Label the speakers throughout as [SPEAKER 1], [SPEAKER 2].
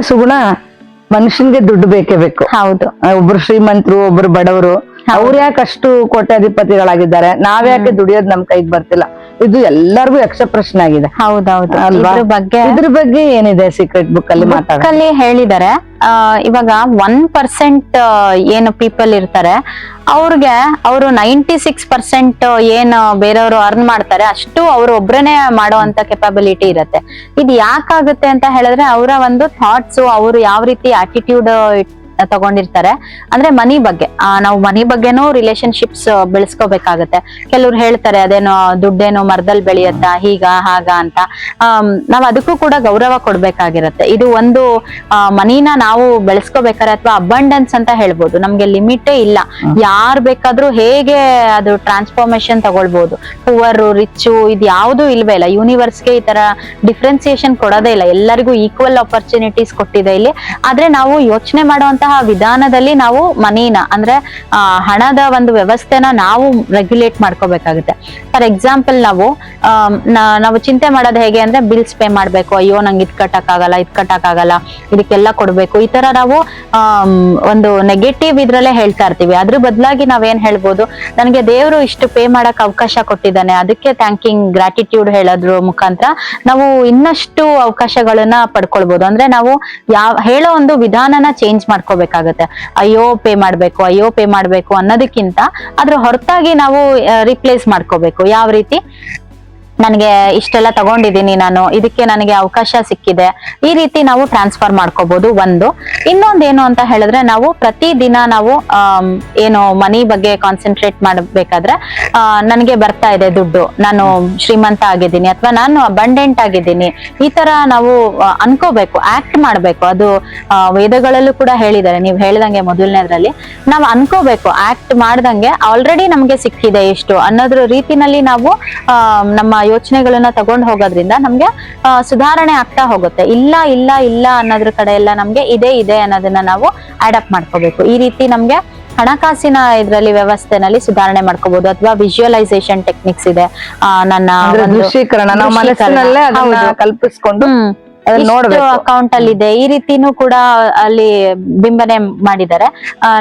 [SPEAKER 1] ಮತ್ತೆ ಸುಗುಣ ಮನುಷ್ಯನ್ಗೆ ದುಡ್ಡು ಬೇಕೇ ಬೇಕು.
[SPEAKER 2] ಹೌದು.
[SPEAKER 1] ಒಬ್ರು ಶ್ರೀಮಂತರು ಒಬ್ರು ಬಡವರು ಅವ್ರು ಯಾಕೆ ಅಷ್ಟು ಕೋಟ್ಯಾಧಿಪತಿಗಳಾಗಿದ್ದಾರೆ? ನಾವ್ಯಾಕೆ ದುಡಿಯೋದ್ ನಮ್ ಕೈಗ್ ಬರ್ತಿಲ್ಲ? ಇದು ಎಲ್ಲರಿಗೂ ಯಕ್ಷ ಪ್ರಶ್ನೆ ಆಗಿದೆ.
[SPEAKER 2] ಹೌದೌದು.
[SPEAKER 1] ಅಲ್ವಾ?
[SPEAKER 2] ಬಗ್ಗೆ
[SPEAKER 1] ಇದ್ರ ಬಗ್ಗೆ ಏನಿದೆ ಸೀಕ್ರೆಟ್ ಬುಕ್ ಅಲ್ಲಿ ಮಾತಾಡ
[SPEAKER 2] ಹೇಳಿದ್ದಾರೆ ಇವಾಗ ಒನ್ ಪರ್ಸೆಂಟ್ ಏನು ಪೀಪಲ್ ಇರ್ತಾರೆ, ಅವ್ರಿಗೆ ಅವರು ನೈಂಟಿ ಸಿಕ್ಸ್ ಪರ್ಸೆಂಟ್ ಏನು ಬೇರೆಯವರು ಅರ್ನ್ ಮಾಡ್ತಾರೆ, ಅಷ್ಟು ಅವ್ರು ಒಬ್ರನೇ ಮಾಡುವಂತ ಕೆಪಾಬಿಲಿಟಿ ಇರುತ್ತೆ. ಇದು ಯಾಕಾಗುತ್ತೆ ಅಂತ ಹೇಳಿದ್ರೆ ಅವರ ಒಂದು ಥಾಟ್ಸು ಅವರು ಯಾವ ರೀತಿ ಆಟಿಟ್ಯೂಡ್ ತಗೊಂಡಿರ್ತಾರೆ. ಅಂದ್ರೆ ಮನಿ ಬಗ್ಗೆ ನಾವು ಮನಿ ಬಗ್ಗೆನೂ ರಿಲೇಶನ್ಶಿಪ್ಸ್ ಬೆಳೆಸ್ಕೋಬೇಕಾಗತ್ತೆ. ಕೆಲವ್ರು ಹೇಳ್ತಾರೆ ಅದೇನೋ ದುಡ್ಡೇನೋ ಮರದಲ್ಲಿ ಬೆಳೆಯತ್ತಾ ಹೀಗ ಹಾಗ ಅಂತ. ನಾವು ಅದಕ್ಕೂ ಕೂಡ ಗೌರವ ಕೊಡ್ಬೇಕಾಗಿರತ್ತೆ. ಇದು ಒಂದು ಮನಿನ ನಾವು ಬೆಳೆಸ್ಕೋಬೇಕಾದ್ರೆ ಅಥವಾ ಅಬಂಡೆನ್ಸ್ ಅಂತ ಹೇಳ್ಬೋದು. ನಮ್ಗೆ ಲಿಮಿಟೇ ಇಲ್ಲ. ಯಾರ್ ಬೇಕಾದ್ರೂ ಹೇಗೆ ಅದು ಟ್ರಾನ್ಸ್ಫಾರ್ಮೇಶನ್ ತಗೊಳ್ಬಹುದು ಪುವರ್ ರಿಚ್ಚು ಇದು ಯಾವುದು ಇಲ್ವೇ ಇಲ್ಲ. ಯೂನಿವರ್ಸ್ಗೆ ಈ ತರ ಡಿಫ್ರೆನ್ಸಿಯೇಷನ್ ಕೊಡೋದೇ ಇಲ್ಲ. ಎಲ್ಲರಿಗೂ ಈಕ್ವಲ್ ಆಪರ್ಚುನಿಟೀಸ್ ಕೊಟ್ಟಿದೆ ಇಲ್ಲಿ. ಆದ್ರೆ ನಾವು ಯೋಚನೆ ಮಾಡುವಂತಹ ವಿಧಾನದಲ್ಲಿ ನಾವು ಮನಿನ, ಅಂದ್ರೆ ಹಣದ ಒಂದು ವ್ಯವಸ್ಥೆನ ನಾವು ರೆಗ್ಯುಲೇಟ್ ಮಾಡ್ಕೋಬೇಕಾಗುತ್ತೆ. ಫಾರ್ ಎಕ್ಸಾಂಪಲ್ ನಾವು ನಾವು ಚಿಂತೆ ಮಾಡೋದು ಹೇಗೆ ಅಂದ್ರೆ ಬಿಲ್ಸ್ ಪೇ ಮಾಡ್ಬೇಕು, ಅಯ್ಯೋ, ನಂಗೆ ಇದ್ ಕಟ್ಟಕ್ಕಾಗಲ್ಲ ಇದ್ ಕಟ್ಟಕ್ಕಾಗಲ್ಲ, ಇದಕ್ಕೆಲ್ಲ ಕೊಡ್ಬೇಕು. ಈ ತರ ನಾವು ಒಂದು ನೆಗೆಟಿವ್ ಇದ್ರಲ್ಲೇ ಹೇಳ್ತಾ ಇರ್ತೀವಿ. ಅದ್ರ ಬದಲಾಗಿ ನಾವೇನ್ ಹೇಳ್ಬೋದು, ನನಗೆ ದೇವರು ಇಷ್ಟು ಪೇ ಮಾಡಕ್ ಅವಕಾಶ ಕೊಟ್ಟಿದ್ದಾನೆ, ಅದಕ್ಕೆ ಥ್ಯಾಂಕಿಂಗ್ ಗ್ರಾಟಿಟ್ಯೂಡ್ ಹೇಳೋದ್ರ ಮುಖಾಂತರ ನಾವು ಇನ್ನಷ್ಟು ಅವಕಾಶಗಳನ್ನ ಪಡ್ಕೊಳ್ಬಹುದು ಅಂದ್ರೆ ನಾವು ಯಾವ, ಹೇಳೋ ಒಂದು ವಿಧಾನನ ಚೇಂಜ್ ಮಾಡ್ಕೋಬೇಕಾಗತ್ತೆ ಅಯ್ಯೋ ಪೇ ಮಾಡ್ಬೇಕು, ಅಯ್ಯೋ ಪೇ ಮಾಡ್ಬೇಕು ಅನ್ನೋದಕ್ಕಿಂತ ಅದ್ರ ಹೊರತಾಗಿ ನಾವು ರಿಪ್ಲೇಸ್ ಮಾಡ್ಕೋಬೇಕು. ಯಾವ ರೀತಿ? ನನಗೆ ಇಷ್ಟೆಲ್ಲ ತಗೊಂಡಿದ್ದೀನಿ ನಾನು, ಇದಕ್ಕೆ ನನಗೆ ಅವಕಾಶ ಸಿಕ್ಕಿದೆ. ಈ ರೀತಿ ನಾವು ಟ್ರಾನ್ಸ್ಫರ್ ಮಾಡ್ಕೋಬಹುದು ಒಂದು. ಇನ್ನೊಂದೇನು ಅಂತ ಹೇಳಿದ್ರೆ ನಾವು ಪ್ರತಿ ದಿನ ನಾವು ಏನು ಮನಿ ಬಗ್ಗೆ ಕಾನ್ಸಂಟ್ರೇಟ್ ಮಾಡಬೇಕಾದ್ರೆ ನನಗೆ ಬರ್ತಾ ಇದೆ ದುಡ್ಡು. ನಾನು ಶ್ರೀಮಂತ ಆಗಿದ್ದೀನಿ ಅಥವಾ ನಾನು ಅಬಂಡೆಂಟ್ ಆಗಿದ್ದೀನಿ. ಈ ತರ ನಾವು ಅನ್ಕೋಬೇಕು ಆಕ್ಟ್ ಮಾಡ್ಬೇಕು. ಅದು ವೇದಗಳಲ್ಲೂ ಕೂಡ ಹೇಳಿದ್ದಾರೆ. ನೀವು ಹೇಳಿದಂಗೆ ಮೊದಲನೇದ್ರಲ್ಲಿ, ನಾವು ಅನ್ಕೋಬೇಕು ಆಕ್ಟ್ ಮಾಡ್ದಂಗೆ ಆಲ್ರೆಡಿ ನಮ್ಗೆ ಸಿಕ್ಕಿದೆ ಇಷ್ಟು ಅನ್ನೋದ್ರ ರೀತಿನಲ್ಲಿ ನಾವು ನಮ್ಮ ಯೋಚನೆಗಳನ್ನ ತಗೊಂಡ್ ಹೋಗೋದ್ರಿಂದ ನಮ್ಗೆ ಸುಧಾರಣೆ ಆಗ್ತಾ ಹೋಗುತ್ತೆ. ಇಲ್ಲ ಇಲ್ಲ ಇಲ್ಲ ಅನ್ನೋದ್ರ ಕಡೆ ಎಲ್ಲ ನಮ್ಗೆ ಇದೆ ಇದೆ ಅನ್ನೋದನ್ನ ನಾವು ಅಡಾಪ್ಟ್ ಮಾಡ್ಕೋಬೇಕು. ಈ ರೀತಿ ನಮ್ಗೆ ಹಣಕಾಸಿನ ಇದ್ರಲ್ಲಿ ವ್ಯವಸ್ಥೆನಲ್ಲಿ ಸುಧಾರಣೆ ಮಾಡ್ಕೋಬಹುದು ಅಥವಾ ವಿಜುವಲೈಸೇಷನ್ ಟೆಕ್ನಿಕ್ಸ್ ಇದೆ. ಆ, ನನ್ನ
[SPEAKER 1] ಕಲ್ಪಿಸ್ಕೊಂಡು ನೋಡ್ಬೇಕು.
[SPEAKER 2] ಅಕೌಂಟ್ ಅಲ್ಲಿ ಇದೆ. ಈ ರೀತಿನೂ ಕೂಡ ಅಲ್ಲಿ ಬಿಂಬನೆ ಮಾಡಿದ್ದಾರೆ.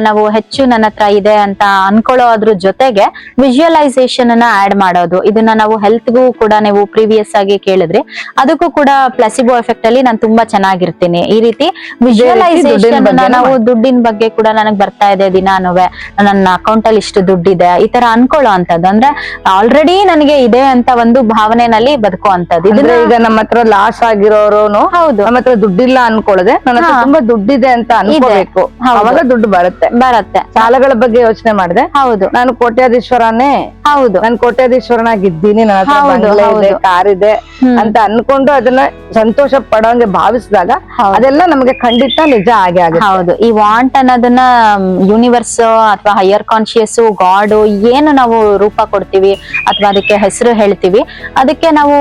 [SPEAKER 2] ನಾವು ಹೆಚ್ಚು ನನ್ನ ಹತ್ರ ಇದೆ ಅಂತ ಅನ್ಕೊಳ್ಳೋದ್ರ ಜೊತೆಗೆ ವಿಜುವಲೈಸೇಷನ್ ಅನ್ನ ಆಡ್ ಮಾಡೋದು. ಇದನ್ನ ನಾವು ಹೆಲ್ತ್ ಹೆಲ್ತ್ಗೂ ಕೂಡ ನೀವು ಪ್ರೀವಿಯಸ್ ಆಗಿ ಕೇಳಿದ್ರಿ. ಅದಕ್ಕೂ ಕೂಡ ಪ್ಲಸಿಬೋ ಎಫೆಕ್ಟ್ ಅಲ್ಲಿ ನಾನು ತುಂಬಾ ಚೆನ್ನಾಗಿರ್ತೀನಿ. ಈ ರೀತಿ ವಿಜುವಲೈಸೇಷನ್ ನಾವು ದುಡ್ಡಿನ ಬಗ್ಗೆ ಕೂಡ ನನಗ್ ಬರ್ತಾ ಇದೆ ದಿನಾನುವೆ ನನ್ನ ಅಕೌಂಟ್ ಅಲ್ಲಿ ಇಷ್ಟು ಇದೆ ಈ ತರ ಅನ್ಕೊಳ್ಳೋ ಅಂತದ್ದು. ಅಂದ್ರೆ ಆಲ್ರೆಡಿ ನನಗೆ ಇದೆ ಅಂತ ಒಂದು ಭಾವನೆನಲ್ಲಿ ಬದುಕೋ ಅಂತದ್ದು
[SPEAKER 1] ಅಂದ್ರೆ ಈಗ ನಮ್ಮ ಹತ್ರ ಲಾಸ್ ಆಗಿರೋರುನು
[SPEAKER 2] ಹೌದು.
[SPEAKER 1] ನಮ್ಮ ಹತ್ರ ದುಡ್ಡಿಲ್ಲ ಅನ್ಕೊಳ್ಳದೆ ನನ್ನ ಹತ್ರ. ತುಂಬಾ ದುಡ್ಡಿದೆ ಅಂತ ಅನ್ಕೋಬೇಕು. ಅವಾಗ ದುಡ್ಡು ಬರುತ್ತೆ.
[SPEAKER 2] ಬರುತ್ತೆ.
[SPEAKER 1] ಸಾಲಗಳ ಬಗ್ಗೆ ಯೋಚನೆ ಮಾಡಿದೆ
[SPEAKER 2] ಹೌದು.
[SPEAKER 1] ನಾನು ಕೋಟ್ಯಾಧೀಶ್ವರನೇ.
[SPEAKER 2] ಹೌದು.
[SPEAKER 1] ನಾನು ಕೋಟ್ಯಾಧೀಶ್ವರನಾಗಿದ್ದೀನಿ ನನ್ನ. ಕಾರ್ ಇದೆ ಅಂತ ಅನ್ಕೊಂಡು ಅದನ್ನ ಸಂತೋಷ ಪಡೋಂಗೆ ಭಾವಿಸಿದಾಗ ಅದೆಲ್ಲ ನಮಗೆ ಖಂಡಿತ ನಿಜ ಆಗೇ ಆಗುತ್ತೆ.
[SPEAKER 2] ಹೌದು. ಈ ವಾಂಟ್ ಅನ್ನೋದನ್ನ ಯೂನಿವರ್ಸ್ ಅಥವಾ ಹೈಯರ್ ಕಾನ್ಶಿಯಸ್ ಗಾಡ್ ಏನು ನಾವು ರೂಪ ಕೊಡ್ತೀವಿ ಅಥವಾ ಅದಕ್ಕೆ ಹೆಸರು ಹೇಳ್ತೀವಿ ಅದಕ್ಕೆ ನಾವು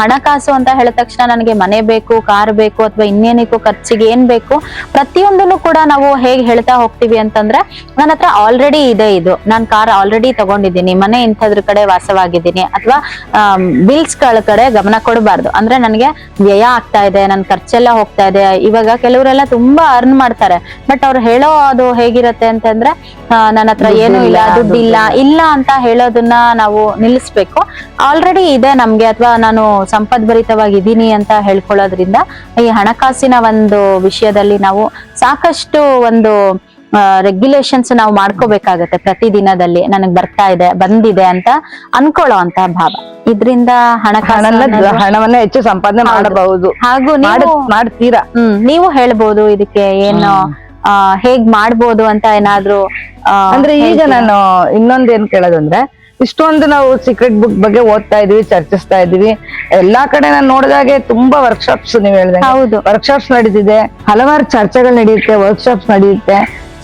[SPEAKER 2] ಹಣಕಾಸು ಅಂತ ಹೇಳಿದ ತಕ್ಷಣ ನನಗೆ ಮನೆ ಬೇಕು ಕಾರ್ ಬೇಕು ಅಥವಾ ಇನ್ನೇನಕ್ಕೂ ಖರ್ಚಿಗೆ ಏನ್ ಬೇಕು ಪ್ರತಿಯೊಂದನ್ನು ಕೂಡ ನಾವು ಹೇಗೆ ಹೇಳ್ತಾ ಹೋಗ್ತೀವಿ ಅಂತಂದ್ರೆ ನನ್ನ ಹತ್ರ ಆಲ್ರೆಡಿ ಇದೆ ಇದು. ನಾನು ಕಾರ್ ಆಲ್ರೆಡಿ ತಗೊಂಡಿದ್ದೀನಿ. ಮನೆ ಇಂಥದ್ರ ಕಡೆ ವಾಸವಾಗಿದ್ದೀನಿ. ಅಥವಾ ಬಿಲ್ಸ್ಗಳ ಕಡೆ ಗಮನ ಕೊಡಬಾರ್ದು. ಅಂದ್ರೆ ನನಗೆ ವ್ಯಯ ಆಗ್ತಾ ಇದೆ ನನ್ನ ಖರ್ಚೆಲ್ಲ ಹೋಗ್ತಾ ಇದೆ. ಇವಾಗ ಕೆಲವರೆಲ್ಲ ತುಂಬಾ ಅರ್ನ್ ಮಾಡ್ತಾರೆ. ಬಟ್ ಅವ್ರು ಹೇಳೋ ಅದು ಹೇಗಿರತ್ತೆ ಅಂತಂದ್ರೆ ನನ್ನ ಹತ್ರ ಏನು ಇಲ್ಲ
[SPEAKER 1] ದುಡ್ಡು
[SPEAKER 2] ಇಲ್ಲ ಇಲ್ಲ. ಅಂತ ಹೇಳೋದನ್ನ ನಾವು ನಿಲ್ಲಿಸ್ಬೇಕು. ಆಲ್ರೆಡಿ ಇದೆ ನಮ್ಗೆ. ಅಥವಾ ನಾನು ಸಂಪದ್ಭರಿತವಾಗಿದ್ದೀನಿ ಅಂತ ಹೇಳ್ಕೊಳ್ಳೋದ್ರಿಂದ ಈ ಹಣಕಾಸಿನ ಒಂದು ವಿಷಯದಲ್ಲಿ ನಾವು ಸಾಕಷ್ಟು ಒಂದು ರೆಗ್ಯುಲೇಷನ್ಸ್ ನಾವು ಮಾಡ್ಕೋಬೇಕಾಗತ್ತೆ ಪ್ರತಿದಿನದಲ್ಲಿ. ನನಗ್ ಬರ್ತಾ ಇದೆ ಬಂದಿದೆ ಅಂತ ಅನ್ಕೊಳ್ಳೋ ಅಂತ ಭಾವ. ಇದರಿಂದ ಹಣಕಾಸು
[SPEAKER 1] ಹಣವನ್ನ ಹೆಚ್ಚು ಸಂಪಾದನೆ ಮಾಡಬಹುದು.
[SPEAKER 2] ಹಾಗೂ
[SPEAKER 1] ಮಾಡ್ತೀರಾ?
[SPEAKER 2] ಹ್ಮ್ ನೀವು ಹೇಳ್ಬೋದು ಇದಕ್ಕೆ ಏನು ಹೇಗ್ ಮಾಡ್ಬೋದು ಅಂತ ಏನಾದ್ರು
[SPEAKER 1] ಅಂದ್ರೆ ಈಗ ನಾನು ಇನ್ನೊಂದ್ ಏನ್ ಕೇಳೋದಂದ್ರೆ ಇಷ್ಟೊಂದು ನಾವು ಸೀಕ್ರೆಟ್ ಬುಕ್ ಬಗ್ಗೆ ಓದ್ತಾ ಇದೀವಿ ಚರ್ಚಿಸ್ತಾ ಇದೀವಿ. ಎಲ್ಲಾ ಕಡೆ ನಾನು ನೋಡಿದಾಗೆ ತುಂಬಾ ವರ್ಕ್ಶಾಪ್ಸ್ ನೀವು ಹೇಳಿದೆ
[SPEAKER 2] ಹೌದು.
[SPEAKER 1] ವರ್ಕ್ಶಾಪ್ಸ್ ನಡೀತಿದೆ. ಹಲವಾರು ಚರ್ಚೆಗಳು ನಡೆಯುತ್ತೆ ವರ್ಕ್ಶಾಪ್ಸ್ ನಡೆಯುತ್ತೆ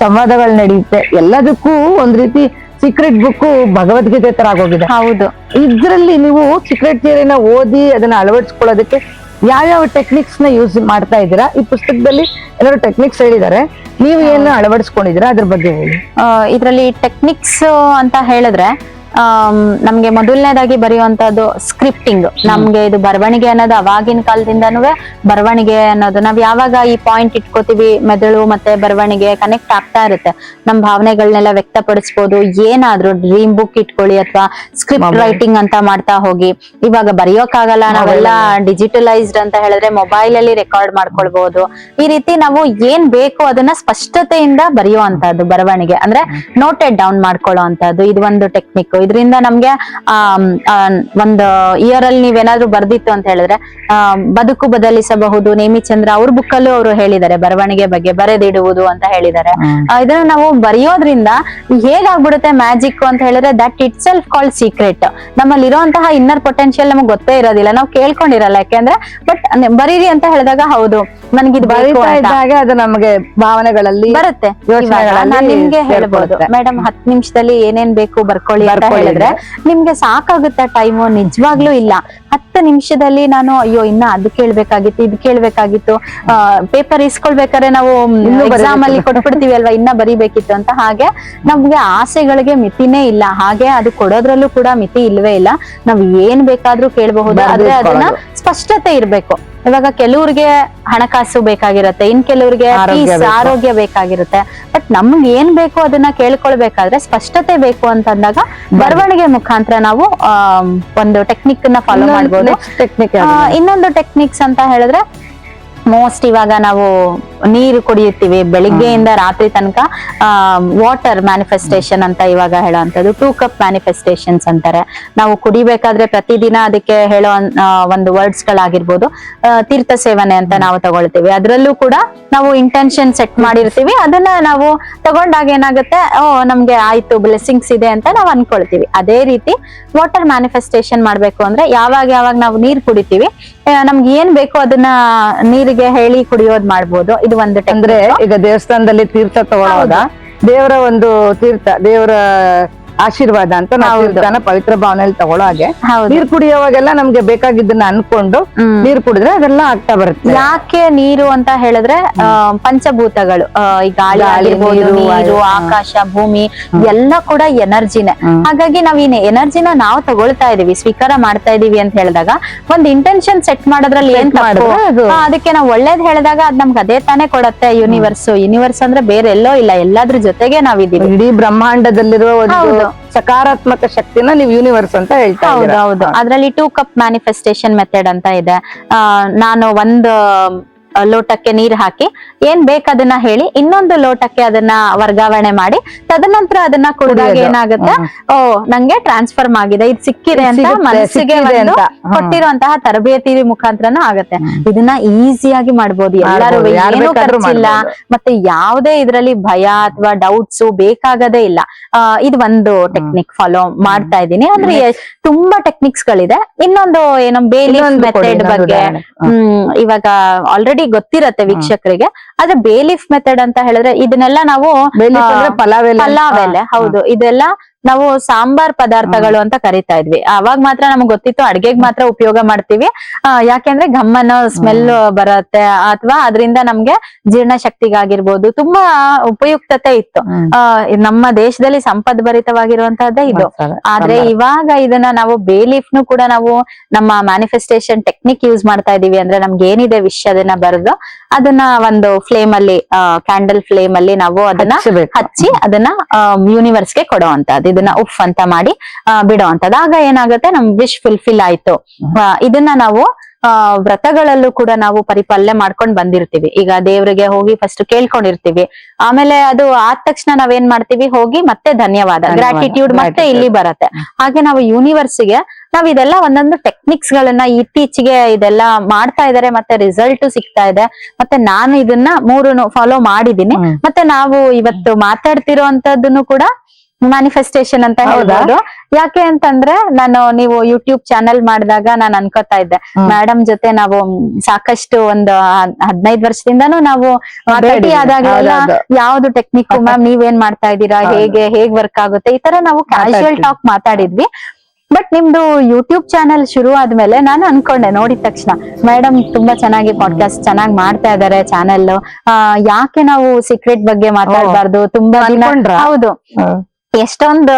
[SPEAKER 1] ಸಂವಾದಗಳು ನಡೆಯುತ್ತೆ. ಎಲ್ಲದಕ್ಕೂ ಒಂದ್ ರೀತಿ ಸೀಕ್ರೆಟ್ ಬುಕ್ ಭಗವದ್ಗೀತೆ ತರ ಆಗೋಗಿದೆ.
[SPEAKER 2] ಹೌದು.
[SPEAKER 1] ಇದ್ರಲ್ಲಿ ನೀವು ಸೀಕ್ರೆಟ್ ಥಿಯರಿನ ಓದಿ ಅದನ್ನ ಅಳವಡಿಸ್ಕೊಳ್ಳೋದಕ್ಕೆ ಯಾವ್ಯಾವ ಟೆಕ್ನಿಕ್ಸ್ನ ಯೂಸ್ ಮಾಡ್ತಾ ಇದ್ದೀರಾ? ಈ ಪುಸ್ತಕದಲ್ಲಿ ಏನಾದ್ರು ಟೆಕ್ನಿಕ್ಸ್ ಹೇಳಿದ್ದಾರೆ. ನೀವು ಏನು ಅಳವಡಿಸ್ಕೊಂಡಿದ್ದೀರಾ? ಅದ್ರ ಬಗ್ಗೆ ಹೇಳಿ.
[SPEAKER 2] ಇದರಲ್ಲಿ ಟೆಕ್ನಿಕ್ಸ್ ಅಂತ ಹೇಳಿದ್ರೆ ನಮ್ಗೆ ಮೊದಲನೇದಾಗಿ ಬರೆಯುವಂತದ್ದು ಸ್ಕ್ರಿಪ್ಟಿಂಗ್ ನಮ್ಗೆ ಇದು ಬರವಣಿಗೆ ಅನ್ನೋದು ಅವಾಗಿನ ಕಾಲದಿಂದನೂ ಬರವಣಿಗೆ ಅನ್ನೋದು. ನಾವ್ ಯಾವಾಗ ಈ ಪಾಯಿಂಟ್ ಇಟ್ಕೋತೀವಿ ಮೆದುಳು ಮತ್ತೆ ಬರವಣಿಗೆ ಕನೆಕ್ಟ್ ಆಗ್ತಾ ಇರುತ್ತೆ. ನಮ್ ಭಾವನೆಗಳನ್ನೆಲ್ಲ ವ್ಯಕ್ತಪಡಿಸ್ಬೋದು. ಏನಾದ್ರು ಡ್ರೀಮ್ ಬುಕ್ ಇಟ್ಕೊಳ್ಳಿ ಅಥವಾ ಸ್ಕ್ರಿಪ್ಟ್ ರೈಟಿಂಗ್ ಅಂತ ಮಾಡ್ತಾ ಹೋಗಿ. ಇವಾಗ ಬರೆಯೋಕ್ಕಾಗಲ್ಲ ನಾವೆಲ್ಲ ಡಿಜಿಟಲೈಸ್ಡ್ ಅಂತ ಹೇಳಿದ್ರೆ ಮೊಬೈಲ್ ಅಲ್ಲಿ ರೆಕಾರ್ಡ್ ಮಾಡ್ಕೊಳ್ಬಹುದು ಈ ರೀತಿ ನಾವು ಏನ್ ಬೇಕು ಅದನ್ನ ಸ್ಪಷ್ಟತೆಯಿಂದ ಬರೆಯುವಂತಹದ್ದು ಬರವಣಿಗೆ. ಅಂದ್ರೆ ನೋಟೆಡ್ ಡೌನ್ ಮಾಡ್ಕೊಳ್ಳೋ ಅಂತದ್ದು ಇದು ಒಂದು ಟೆಕ್ನಿಕ್ ಇದರಿಂದ ನಮ್ಗೆ ಆ, ಒಂದು ಇಯರ್ ಅಲ್ಲಿ ನೀವೇನಾದ್ರೂ ಬರ್ದಿತ್ತು ಅಂತ ಹೇಳಿದ್ರೆ ಆ, ಬದುಕು ಬದಲಿಸಬಹುದು. ನೇಮಿಚಂದ್ರ ಅವ್ರ ಬುಕ್ಕಲ್ಲೂ ಅವರು ಹೇಳಿದ್ದಾರೆ ಬರವಣಿಗೆ ಬಗ್ಗೆ ಬರೆದಿಡುವುದು ಅಂತ ಹೇಳಿದ್ದಾರೆ. ಇದನ್ನ ನಾವು ಬರೆಯೋದ್ರಿಂದ ಹೇಗಾಗ್ಬಿಡುತ್ತೆ ಮ್ಯಾಜಿಕ್ ಅಂತ ಹೇಳಿದ್ರೆ that itself called secret ನಮ್ಮಲ್ಲಿ ಇರುವಂತಹ ಇನ್ನರ್ ಪೊಟೆನ್ಶಿಯಲ್ ನಮಗೆ ಗೊತ್ತೇ ಇರೋದಿಲ್ಲ. ನಾವು ಕೇಳ್ಕೊಂಡಿರಲ್ಲ ಯಾಕೆಂದ್ರೆ ಬಟ್ ಬರೀರಿ ಅಂತ ಹೇಳಿದಾಗ ಹೌದು. ನನ್ಗಿದ್ ಇದು
[SPEAKER 1] ಬರಿತಾ ಇದ್ದಾಗ ಅದು ನಮಗೆ ಭಾವನೆಗಳಲ್ಲಿ
[SPEAKER 2] ಬರುತ್ತೆ. ನಾನ್ ನಿಮ್ಗೆ ಹೇಳ್ಬೋದು. ಮೇಡಮ್ ಹತ್ ನಿಮಿಷದಲ್ಲಿ ಏನೇನ್ ಬೇಕು ಬರ್ಕೊಳ್ಳಿ ಅಂತ ಹೇಳಿದ್ರೆ ನಿಮ್ಗೆ ಸಾಕಾಗುತ್ತೆ ಟೈಮು ನಿಜವಾಗ್ಲೂ ಇಲ್ಲ. ಹತ್ತು ನಿಮಿಷದಲ್ಲಿ ನಾನು ಅಯ್ಯೋ ಇನ್ನ ಅದು ಕೇಳ್ಬೇಕಾಗಿತ್ತು ಇದು ಕೇಳ್ಬೇಕಾಗಿತ್ತು ಪೇಪರ್ ಇಸ್ಕೊಳ್ಬೇಕಾದ್ರೆ ನಾವು ಎಕ್ಸಾಮ್ ಅಲ್ಲಿ. ಕೊಟ್ಬಿಡ್ತೀವಿ ಅಲ್ವಾ ಇನ್ನ ಬರಿಬೇಕಿತ್ತು ಅಂತ. ಹಾಗೆ ನಮ್ಗೆ ಆಸೆಗಳಿಗೆ ಮಿತಿನೇ ಇಲ್ಲ. ಹಾಗೆ ಅದು ಕೊಡೋದ್ರಲ್ಲೂ ಕೂಡ ಮಿತಿ ಇಲ್ವೇ ಇಲ್ಲ. ನಾವ್ ಏನ್ ಬೇಕಾದ್ರೂ ಕೇಳಬಹುದು. ಆದ್ರೆ ಅದನ್ನ ಸ್ಪಷ್ಟತೆ ಇರ್ಬೇಕು. ಇವಾಗ ಕೆಲವ್ರಿಗೆ ಹಣಕಾಸು ಬೇಕಾಗಿರುತ್ತೆ ಇನ್ ಕೆಲವ್ರಿಗೆ
[SPEAKER 1] ಆರೋಗ್ಯ
[SPEAKER 2] ಬೇಕಾಗಿರುತ್ತೆ. ಬಟ್ ನಮ್ಗೆ ಏನ್ ಬೇಕು ಅದನ್ನ ಕೇಳ್ಕೊಳ್ಬೇಕಾದ್ರೆ ಸ್ಪಷ್ಟತೆ ಬೇಕು ಅಂತಂದಾಗ ಬರವಣಿಗೆ ಮುಖಾಂತರ ನಾವು ಒಂದು ಟೆಕ್ನಿಕ್ನ ಫಾಲೋ
[SPEAKER 1] ಟೆಕ್ನಿಕ್
[SPEAKER 2] ಇನ್ನೊಂದು ಟೆಕ್ನಿಕ್ಸ್ ಅಂತ ಹೇಳಿದ್ರೆ ಮೋಸ್ಟ್ ಇವಾಗ ನಾವು ನೀರು ಕುಡಿಯುತ್ತೀವಿ ಬೆಳಿಗ್ಗೆಯಿಂದ ರಾತ್ರಿ ತನಕ ವಾಟರ್ ಮ್ಯಾನಿಫೆಸ್ಟೇಷನ್ ಅಂತ ಇವಾಗ ಹೇಳೋವಂಥದ್ದು ಟೂ ಕಪ್ ಮ್ಯಾನಿಫೆಸ್ಟೇಷನ್ಸ್ ಅಂತಾರೆ. ನಾವು ಕುಡಿಬೇಕಾದ್ರೆ ಪ್ರತಿದಿನ ಅದಕ್ಕೆ ಹೇಳೋ ಒಂದು ವರ್ಡ್ಸ್ ಗಳಾಗಿರ್ಬೋದು ತೀರ್ಥ ಸೇವನೆ ಅಂತ ನಾವು ತಗೊಳ್ತೀವಿ. ಅದರಲ್ಲೂ ಕೂಡ ನಾವು ಇಂಟೆನ್ಷನ್ ಸೆಟ್ ಮಾಡಿರ್ತೀವಿ. ಅದನ್ನ ನಾವು ತಗೊಂಡಾಗ ಏನಾಗುತ್ತೆ ಓ ನಮ್ಗೆ ಆಯ್ತು ಬ್ಲೆಸ್ಸಿಂಗ್ಸ್ ಇದೆ ಅಂತ ನಾವು ಅನ್ಕೊಳ್ತೀವಿ. ಅದೇ ರೀತಿ ವಾಟರ್ ಮ್ಯಾನಿಫೆಸ್ಟೇಷನ್ ಮಾಡ್ಬೇಕು ಅಂದ್ರೆ ಯಾವಾಗ ಯಾವಾಗ ನಾವು ನೀರ್ ಕುಡಿತೀವಿ ನಮ್ಗೆ ಏನ್ ಬೇಕು ಅದನ್ನ ನೀರಿಗೆ ಹೇಳಿ ಕುಡಿಯೋದ್ ಮಾಡ್ಬೋದು. ಇದು ಒಂದು
[SPEAKER 1] ಅಂದ್ರೆ ಈಗ ದೇವಸ್ಥಾನದಲ್ಲಿ ತೀರ್ಥ ತಗೊಳ್ಳೋದ ದೇವರ ಒಂದು ತೀರ್ಥ ದೇವರ ಆಶೀರ್ವಾದ ಅಂತ ನಾವು. ಪವಿತ್ರ ಭಾವನೆಯಲ್ಲಿ ತಗೊಳ್ಳೋ ಹಾಗೆ. ನೀರ್ ಕುಡಿಯೋವಾಗೆಲ್ಲ ನಮ್ಗೆ ಬೇಕಾಗಿದ್ದನ್ನ ಅನ್ಕೊಂಡು ನೀರು ಕುಡಿದ್ರೆ ಅದೆಲ್ಲ ಆಗ್ತಾ ಬರುತ್ತೆ.
[SPEAKER 2] ಯಾಕೆ ನೀರು ಅಂತ ಹೇಳಿದ್ರೆ ಪಂಚಭೂತಗಳು ಈ ಗಾಳಿ ಆಗಿರ್ಬೋದು
[SPEAKER 1] ನೀರು.
[SPEAKER 2] ಆಕಾಶ ಭೂಮಿ ಎಲ್ಲ ಕೂಡ ಎನರ್ಜಿನೇ. ಹಾಗಾಗಿ ನಾವ್ ಈ ಎನರ್ಜಿನ ನಾವು ತಗೊಳ್ತಾ ಇದೀವಿ ಸ್ವೀಕಾರ ಮಾಡ್ತಾ ಇದೀವಿ ಅಂತ ಹೇಳಿದಾಗ ಒಂದ್ ಇಂಟೆನ್ಷನ್ ಸೆಟ್ ಮಾಡೋದ್ರಲ್ಲಿ ಏನ್ ಅದಕ್ಕೆ ನಾವು ಒಳ್ಳೇದ್ ಹೇಳಿದಾಗ ಅದ್ ನಮ್ಗೆ ಅದೇ ತಾನೇ ಕೊಡತ್ತೆ ಯೂನಿವರ್ಸ್ ಯೂನಿವರ್ಸ್ ಅಂದ್ರೆ ಬೇರೆ ಎಲ್ಲೋ ಇಲ್ಲ ಎಲ್ಲಾದ್ರ ಜೊತೆಗೆ ನಾವಿದೀವಿ
[SPEAKER 1] ಇಡೀ ಬ್ರಹ್ಮಾಂಡದಲ್ಲಿರುವ ಒಂದು. ಸಕಾರಾತ್ಮಕ ಶಕ್ತಿನ ನೀವು ಯೂನಿವರ್ಸ್ ಅಂತ ಹೇಳ್ತಾ
[SPEAKER 2] ಹೌದು ಅದ್ರಲ್ಲಿ ಟೂ ಕಪ್ ಮ್ಯಾನಿಫೆಸ್ಟೇಷನ್ ಮೆಥಡ್ ಅಂತ ಇದೆ. ನಾನು ಒಂದು ಲೋಟಕ್ಕೆ ನೀರ್ ಹಾಕಿ ಏನ್ ಬೇಕದನ್ನ ಹೇಳಿ ಇನ್ನೊಂದು ಲೋಟಕ್ಕೆ ಅದನ್ನ ವರ್ಗಾವಣೆ ಮಾಡಿ ತದನಂತರ ಅದನ್ನ ಕುಡಿದಾಗ. ಏನಾಗುತ್ತೆ? ಓ ನಂಗೆ ಟ್ರಾನ್ಸ್ಫರ್ ಆಗಿದೆ. ಇದು ಸಿಕ್ಕಿದೆ ಅಂತ ಮನಸ್ಸಿಗೆ. ಕೊಟ್ಟಿರುವಂತಹ ತರಬೇತಿ ಮುಖಾಂತರನೂ ಆಗತ್ತೆ. ಇದನ್ನ ಈಸಿಯಾಗಿ ಮಾಡ್ಬೋದು. ಎಲ್ಲರೂ ಏನು ಖರ್ಚಿಲ್ಲ. ಮತ್ತೆ ಯಾವುದೇ ಇದರಲ್ಲಿ ಭಯ ಅಥವಾ ಡೌಟ್ಸ್ ಬೇಕಾಗದೇ ಇಲ್ಲ. ಇದು ಒಂದು ಟೆಕ್ನಿಕ್ ಫಾಲೋ ಮಾಡ್ತಾ ಇದ್ದೀನಿ. ಅಂದ್ರೆ ತುಂಬಾ ಟೆಕ್ನಿಕ್ಸ್ ಗಳಿದೆ. ಇನ್ನೊಂದು ಏನೋ ಬೇಲಿ ಮೆಥಡ್ ಬಗ್ಗೆ. ಇವಾಗ ಆಲ್ರೆಡಿ ಗೊತ್ತಿರತ್ತೆ ವೀಕ್ಷಕರಿಗೆ. ಆದ್ರೆ ಬೇಲಿಫ್ ಮೆಥಡ್ ಅಂತ ಹೇಳಿದ್ರೆ ಇದನ್ನೆಲ್ಲ ನಾವು
[SPEAKER 1] ಎಲೆ.
[SPEAKER 2] ಪಲಾವ್ ಹೌದು. ಇದೆಲ್ಲ ನಾವು ಸಾಂಬಾರ್ ಪದಾರ್ಥಗಳು ಅಂತ ಕರಿತಾ ಇದ್ವಿ. ಅವಾಗ ಮಾತ್ರ ನಮ್ಗೆ ಗೊತ್ತಿತ್ತು ಅಡ್ಗೆಗ್ ಮಾತ್ರ ಉಪಯೋಗ ಮಾಡ್ತೀವಿ. ಆ, ಯಾಕೆಂದ್ರೆ ಘಮ್ಮನ ಸ್ಮೆಲ್ ಬರುತ್ತೆ. ಅಥವಾ ಅದರಿಂದ ನಮ್ಗೆ ಜೀರ್ಣ ಶಕ್ತಿಗಾಗಿರ್ಬೋದು ತುಂಬಾ ಉಪಯುಕ್ತತೆ ಇತ್ತು. ನಮ್ಮ ದೇಶದಲ್ಲಿ ಸಂಪದ್ ಭರಿತವಾಗಿರುವಂತಹದ್ದೇ ಇದು. ಆದ್ರೆ ಇವಾಗ ಇದನ್ನ ನಾವು ಬೇ ಲೀಫ್ ನು ಕೂಡ ನಾವು ನಮ್ಮ ಮ್ಯಾನಿಫೆಸ್ಟೇಷನ್ ಟೆಕ್ನಿಕ್ ಯೂಸ್ ಮಾಡ್ತಾ ಇದೀವಿ ಅಂದ್ರೆ ನಮ್ಗೆ ಏನಿದೆ ವಿಷ್ಯ ಅದನ್ನ ಬರೆದು ಅದನ್ನ ಒಂದು ಫ್ಲೇಮ್ ಅಲ್ಲಿ ಕ್ಯಾಂಡಲ್ ಫ್ಲೇಮ್ ಅಲ್ಲಿ ನಾವು ಅದನ್ನ ಹಚ್ಚಿ ಅದನ್ನ ಯೂನಿವರ್ಸ್ಗೆ ಕೊಡೋ ಅಂತದ್ದು ಇದನ್ನ ಉಫ್ ಅಂತ ಮಾಡಿ ಆ, ಬಿಡೋ ಅಂತದ್ದು ಆಗ ಏನಾಗುತ್ತೆ? ನಮ್ ವಿಶ್ ಫುಲ್ಫಿಲ್ ಆಯ್ತು. ಇದನ್ನ ನಾವು ಆ ವ್ರತಗಳಲ್ಲೂ ಕೂಡ ನಾವು ಪರಿಪಾಲನೆ ಮಾಡ್ಕೊಂಡ್ ಬಂದಿರ್ತೀವಿ. ಈಗ ದೇವ್ರಿಗೆ ಹೋಗಿ ಫಸ್ಟ್ ಕೇಳ್ಕೊಂಡಿರ್ತೀವಿ. ಆಮೇಲೆ ಅದು ಆದ ತಕ್ಷಣ ನಾವೇನ್ ಮಾಡ್ತೀವಿ? ಹೋಗಿ ಮತ್ತೆ ಧನ್ಯವಾದ. ಗ್ರಾಟಿಟ್ಯೂಡ್ ಮತ್ತೆ ಇಲ್ಲಿ ಬರತ್ತೆ. ಹಾಗೆ ನಾವು ಯೂನಿವರ್ಸ್ಗೆ ನಾವ್ ಇದೆಲ್ಲ ಒಂದೊಂದು ಟೆಕ್ನಿಕ್ಸ್ ಗಳನ್ನ ಇತ್ತೀಚೆಗೆ ಇದೆಲ್ಲ ಮಾಡ್ತಾ ಇದಾರೆ ಮತ್ತೆ ರಿಸಲ್ಟ್ ಸಿಗ್ತಾ ಇದೆ. ಮತ್ತೆ ನಾನು ಇದನ್ನ ಮೂರು ಫಾಲೋ ಮಾಡಿದೀನಿ. ಮತ್ತೆ ನಾವು ಇವತ್ತು ಮಾತಾಡ್ತಿರೋ ಅಂತದನ್ನು ಕೂಡ ಮ್ಯಾನಿಫೆಸ್ಟೇಷನ್ ಅಂತ? ಹೇಳ್ಬೋದು. ಯಾಕೆ ಅಂತಂದ್ರೆ ನಾನು ನೀವು ಯೂಟ್ಯೂಬ್ ಚಾನೆಲ್ ಮಾಡಿದಾಗ ನಾನು ಅನ್ಕೋತಾ ಇದ್ದೆ.
[SPEAKER 1] ಮೇಡಮ್
[SPEAKER 2] ಜೊತೆ ನಾವು ಸಾಕಷ್ಟು ಒಂದು ಹದಿನೈದು ವರ್ಷದಿಂದನೂ ನಾವು ಭೇಟಿ
[SPEAKER 1] ಆದಾಗ
[SPEAKER 2] ಯಾವ್ದು ಟೆಕ್ನಿಕ್ ಮ್ಯಾಮ್ ನೀವೇನ್ ಮಾಡ್ತಾ ಇದ್ದೀರಾ. ಹೇಗೆ ಹೇಗ್ ವರ್ಕ್ ಆಗುತ್ತೆ? ಈ ತರ ನಾವು ಕ್ಯಾಶುವಲ್ ಟಾಕ್ ಮಾತಾಡಿದ್ವಿ. ಬಟ್ ನಿಮ್ದು ಯೂಟ್ಯೂಬ್ ಚಾನೆಲ್ ಶುರು ಆದ್ಮೇಲೆ ನಾನು ಅನ್ಕೊಂಡೆ ನೋಡಿದ ತಕ್ಷಣ ಮೇಡಮ್ ತುಂಬಾ ಚೆನ್ನಾಗಿ ಪಾಡ್ಕಾಸ್ಟ್ ಚೆನ್ನಾಗಿ ಮಾಡ್ತಾ ಇದಾರೆ ಚಾನೆಲ್ ಯಾಕೆ ನಾವು ಸೀಕ್ರೆಟ್ ಬಗ್ಗೆ ಮಾತಾಡಬಾರ್ದು? ತುಂಬಾ ಹೌದು. ಎಷ್ಟೊಂದು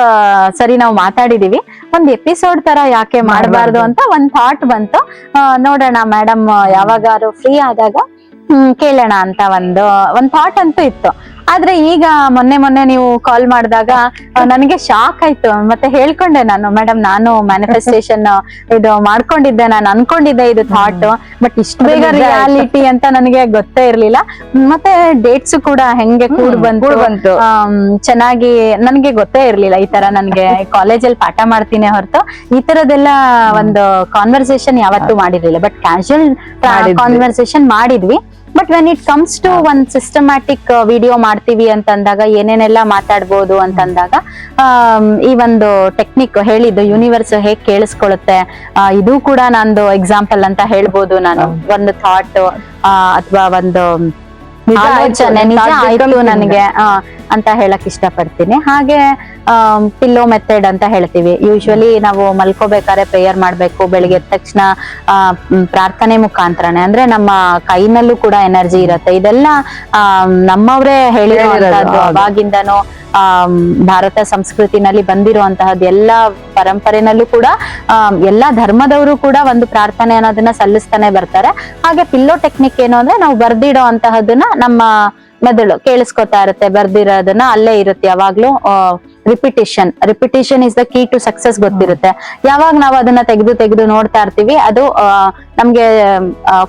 [SPEAKER 2] ಸರಿ ನಾವು ಮಾತಾಡಿದೀವಿ. ಒಂದ್ ಎಪಿಸೋಡ್ ತರ ಯಾಕೆ ಮಾಡಬಾರ್ದು ಅಂತ ಒಂದ್ ಥಾಟ್ ಬಂತು. ನೋಡೋಣ ಮೇಡಮ್ ಯಾವಾಗಾರು ಫ್ರೀ ಆದಾಗ ಹ್ಮ್ ಕೇಳೋಣ ಅಂತ ಒಂದು ಒಂದ್ ಥಾಟ್ ಅಂತೂ ಇತ್ತು. ಆದ್ರೆ ಈಗ ಮೊನ್ನೆ ಮೊನ್ನೆ ನೀವು ಕಾಲ್ ಮಾಡಿದಾಗ ನನಗೆ ಶಾಕ್ ಆಯ್ತು. ಮತ್ತೆ ಹೇಳ್ಕೊಂಡೆ ನಾನು ಮೇಡಮ್ ನಾನು ಮ್ಯಾನಿಫೆಸ್ಟೇಷನ್ ಇದು ಮಾಡ್ಕೊಂಡಿದ್ದೆ ನಾನು ಅನ್ಕೊಂಡಿದ್ದೆ ಇದು ಥಾಟ್ ಬಟ್ ಇಷ್ಟು ಬೇಗ. ರಿಯಾಲಿಟಿ ಅಂತ ನನಗೆ ಗೊತ್ತೇ ಇರ್ಲಿಲ್ಲ. ಮತ್ತೆ ಡೇಟ್ಸ್ ಕೂಡ ಹೆಂಗೆ ಕೂಡ್
[SPEAKER 1] ಬಂದ್
[SPEAKER 2] ಬಂತು. ಚೆನ್ನಾಗಿ ನನಗೆ ಗೊತ್ತೇ ಇರ್ಲಿಲ್ಲ ಈ ತರ ನನ್ಗೆ ಕಾಲೇಜಲ್ಲಿ ಪಾಠ ಮಾಡ್ತೀನಿ ಹೊರತು. ಈ ತರದೆಲ್ಲ ಒಂದು ಕಾನ್ವರ್ಸೇಷನ್ ಯಾವತ್ತೂ ಮಾಡಿರ್ಲಿಲ್ಲ. But casual. ಕಾನ್ವರ್ಸೇಷನ್ ಮಾಡಿದ್ವಿ. But when it comes to ಒಂದ್ ಸಿಸ್ಟಮ್ಯಾಟಿಕ್ ವಿಡಿಯೋ ಮಾಡ್ತೀವಿ ಅಂತಂದಾಗ ಏನೇನೆಲ್ಲ ಮಾತಾಡ್ಬೋದು ಅಂತಂದಾಗ ಅಂದಾಗ ಈ ಒಂದು ಟೆಕ್ನಿಕ್ ಹೇಳಿದ್ದು ಯೂನಿವರ್ಸ್ ಹೇಗ್ ಕೇಳಿಸ್ಕೊಳ್ಳುತ್ತೆ ಆ, ಇದು ಕೂಡ ನಂದು ಎಕ್ಸಾಂಪಲ್ ಅಂತ ಹೇಳ್ಬೋದು ನಾನು. ಒಂದು ಥಾಟ್ ಅಥವಾ ಒಂದು ಆಲೋಚನೆ ನಿಜ ಆಯ್ತು ನನಗೆ. ಅಂತ ಹೇಳಕ್ ಇಷ್ಟಪಡ್ತೀನಿ. ಹಾಗೆ ಪಿಲ್ಲೋ ಮೆಥಡ್ ಅಂತ ಹೇಳ್ತೀವಿ. ಯೂಶ್ವಲಿ ನಾವು ಮಲ್ಕೋಬೇಕಾದ್ರೆ ಪ್ರೇಯರ್ ಮಾಡ್ಬೇಕು ಬೆಳಿಗ್ಗೆ ಎದ್ದ ತಕ್ಷಣ ಪ್ರಾರ್ಥನೆ ಮುಖಾಂತರನೇ. ಅಂದ್ರೆ ನಮ್ಮ ಕೈನಲ್ಲೂ ಕೂಡ ಎನರ್ಜಿ ಇರುತ್ತೆ. ಇದೆಲ್ಲ ಆ, ನಮ್ಮವರೇ ಹೇಳಿರುವಂತಹದ್ದು. ಅವಾಗಿಂದನೂ ಆ ಭಾರತ ಸಂಸ್ಕೃತಿನಲ್ಲಿ ಬಂದಿರುವಂತಹದ್ದು ಎಲ್ಲ ಪರಂಪರೆನಲ್ಲೂ ಕೂಡ ಎಲ್ಲಾ ಧರ್ಮದವರು ಕೂಡ ಒಂದು ಪ್ರಾರ್ಥನೆ ಅನ್ನೋದನ್ನ ಸಲ್ಲಿಸ್ತಾನೆ ಬರ್ತಾರೆ. ಹಾಗೆ ಪಿಲ್ಲೋ ಟೆಕ್ನಿಕ್ ಏನು ಅಂದ್ರೆ ನಾವು ಬರ್ದಿಡೋ ಅಂತಹದನ್ನ ನಮ್ಮ ಮೆದುಳು ಕೇಳಿಸ್ಕೊತಾ ಇರುತ್ತೆ ಬರ್ದಿರೋದನ್ನ ಅಲ್ಲೇ ಇರುತ್ತೆ ಯಾವಾಗ್ಲೂ repetition repetition is the key to success ಗೊತ್ತಿರುತ್ತೆ. ಯಾವಾಗ ನಾವು ಅದನ್ನ ತೆಗೆದು ತೆಗೆದು ನೋಡ್ತಾ ಇರ್ತೀವಿ ಅದು ನಮ್ಗೆ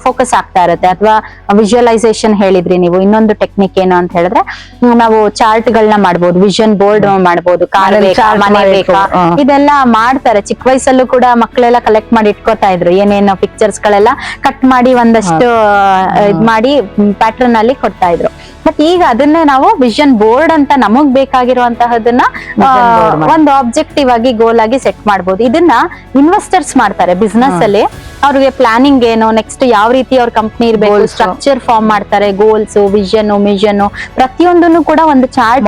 [SPEAKER 2] ಫೋಕಸ್ ಆಗ್ತಾ ಇರುತ್ತೆ. ಅಥವಾ ವಿಜುವಲೈಸೇಷನ್ ಹೇಳಿದ್ರಿ ನೀವು. ಇನ್ನೊಂದು ಟೆಕ್ನಿಕ್ ಏನು ಅಂತ ಹೇಳಿದ್ರೆ ನಾವು ಚಾರ್ಟ್ ಗಳನ್ನ ಮಾಡ್ಬೋದು. ವಿಷನ್ ಬೋರ್ಡ್ ಮಾಡ್ಬೋದು. ಕಾರ್ ಬೇಕಾ ಮನೆ ಬೇಕಾ? ಇದೆಲ್ಲ ಮಾಡ್ತಾರೆ. ಚಿಕ್ಕ ವಯಸ್ಸಲ್ಲೂ ಕೂಡ ಮಕ್ಕಳೆಲ್ಲ ಕಲೆಕ್ಟ್ ಮಾಡಿ ಇಟ್ಕೋತಾ ಇದ್ರು. ಏನೇನು ಪಿಕ್ಚರ್ಸ್ ಗಳೆಲ್ಲ ಕಟ್ ಮಾಡಿ ಒಂದಷ್ಟು ಇದ್ ಮಾಡಿ ಪ್ಯಾಟರ್ನ್ ಅಲ್ಲಿ ಕೊಡ್ತಾ ಇದ್ರು. ಬಟ್ ಈಗ ಅದನ್ನೇ ನಾವು ವಿಷನ್ ಬೋರ್ಡ್ ಅಂತ ನಮಗ್ ಬೇಕಾಗಿರುವಂತಹದನ್ನ ಒಂದು ಆಬ್ಜೆಕ್ಟಿವ್ ಆಗಿ ಗೋಲ್ ಆಗಿ ಸೆಟ್ ಮಾಡಬಹುದು ಇದನ್ನ ಇನ್ವೆಸ್ಟರ್ಸ್ ಮಾಡ್ತಾರೆ ಬಿಸ್ನೆಸ್ ಅಲ್ಲಿ. ಅವ್ರಿಗೆ ಪ್ಲಾನಿಂಗ್ ಏನು ನೆಕ್ಸ್ಟ್ ಯಾವ ರೀತಿ ಅವ್ರ ಕಂಪ್ನಿ ಇರಬೇಕು ಸ್ಟ್ರಕ್ಚರ್ ಫಾರ್ಮ್ ಮಾಡ್ತಾರೆ ಗೋಲ್ಸ್ ವಿಷನ್ ಮಿಷನ್ ಪ್ರತಿಯೊಂದನ್ನು ಕೂಡ ಒಂದು ಚಾರ್ಟ್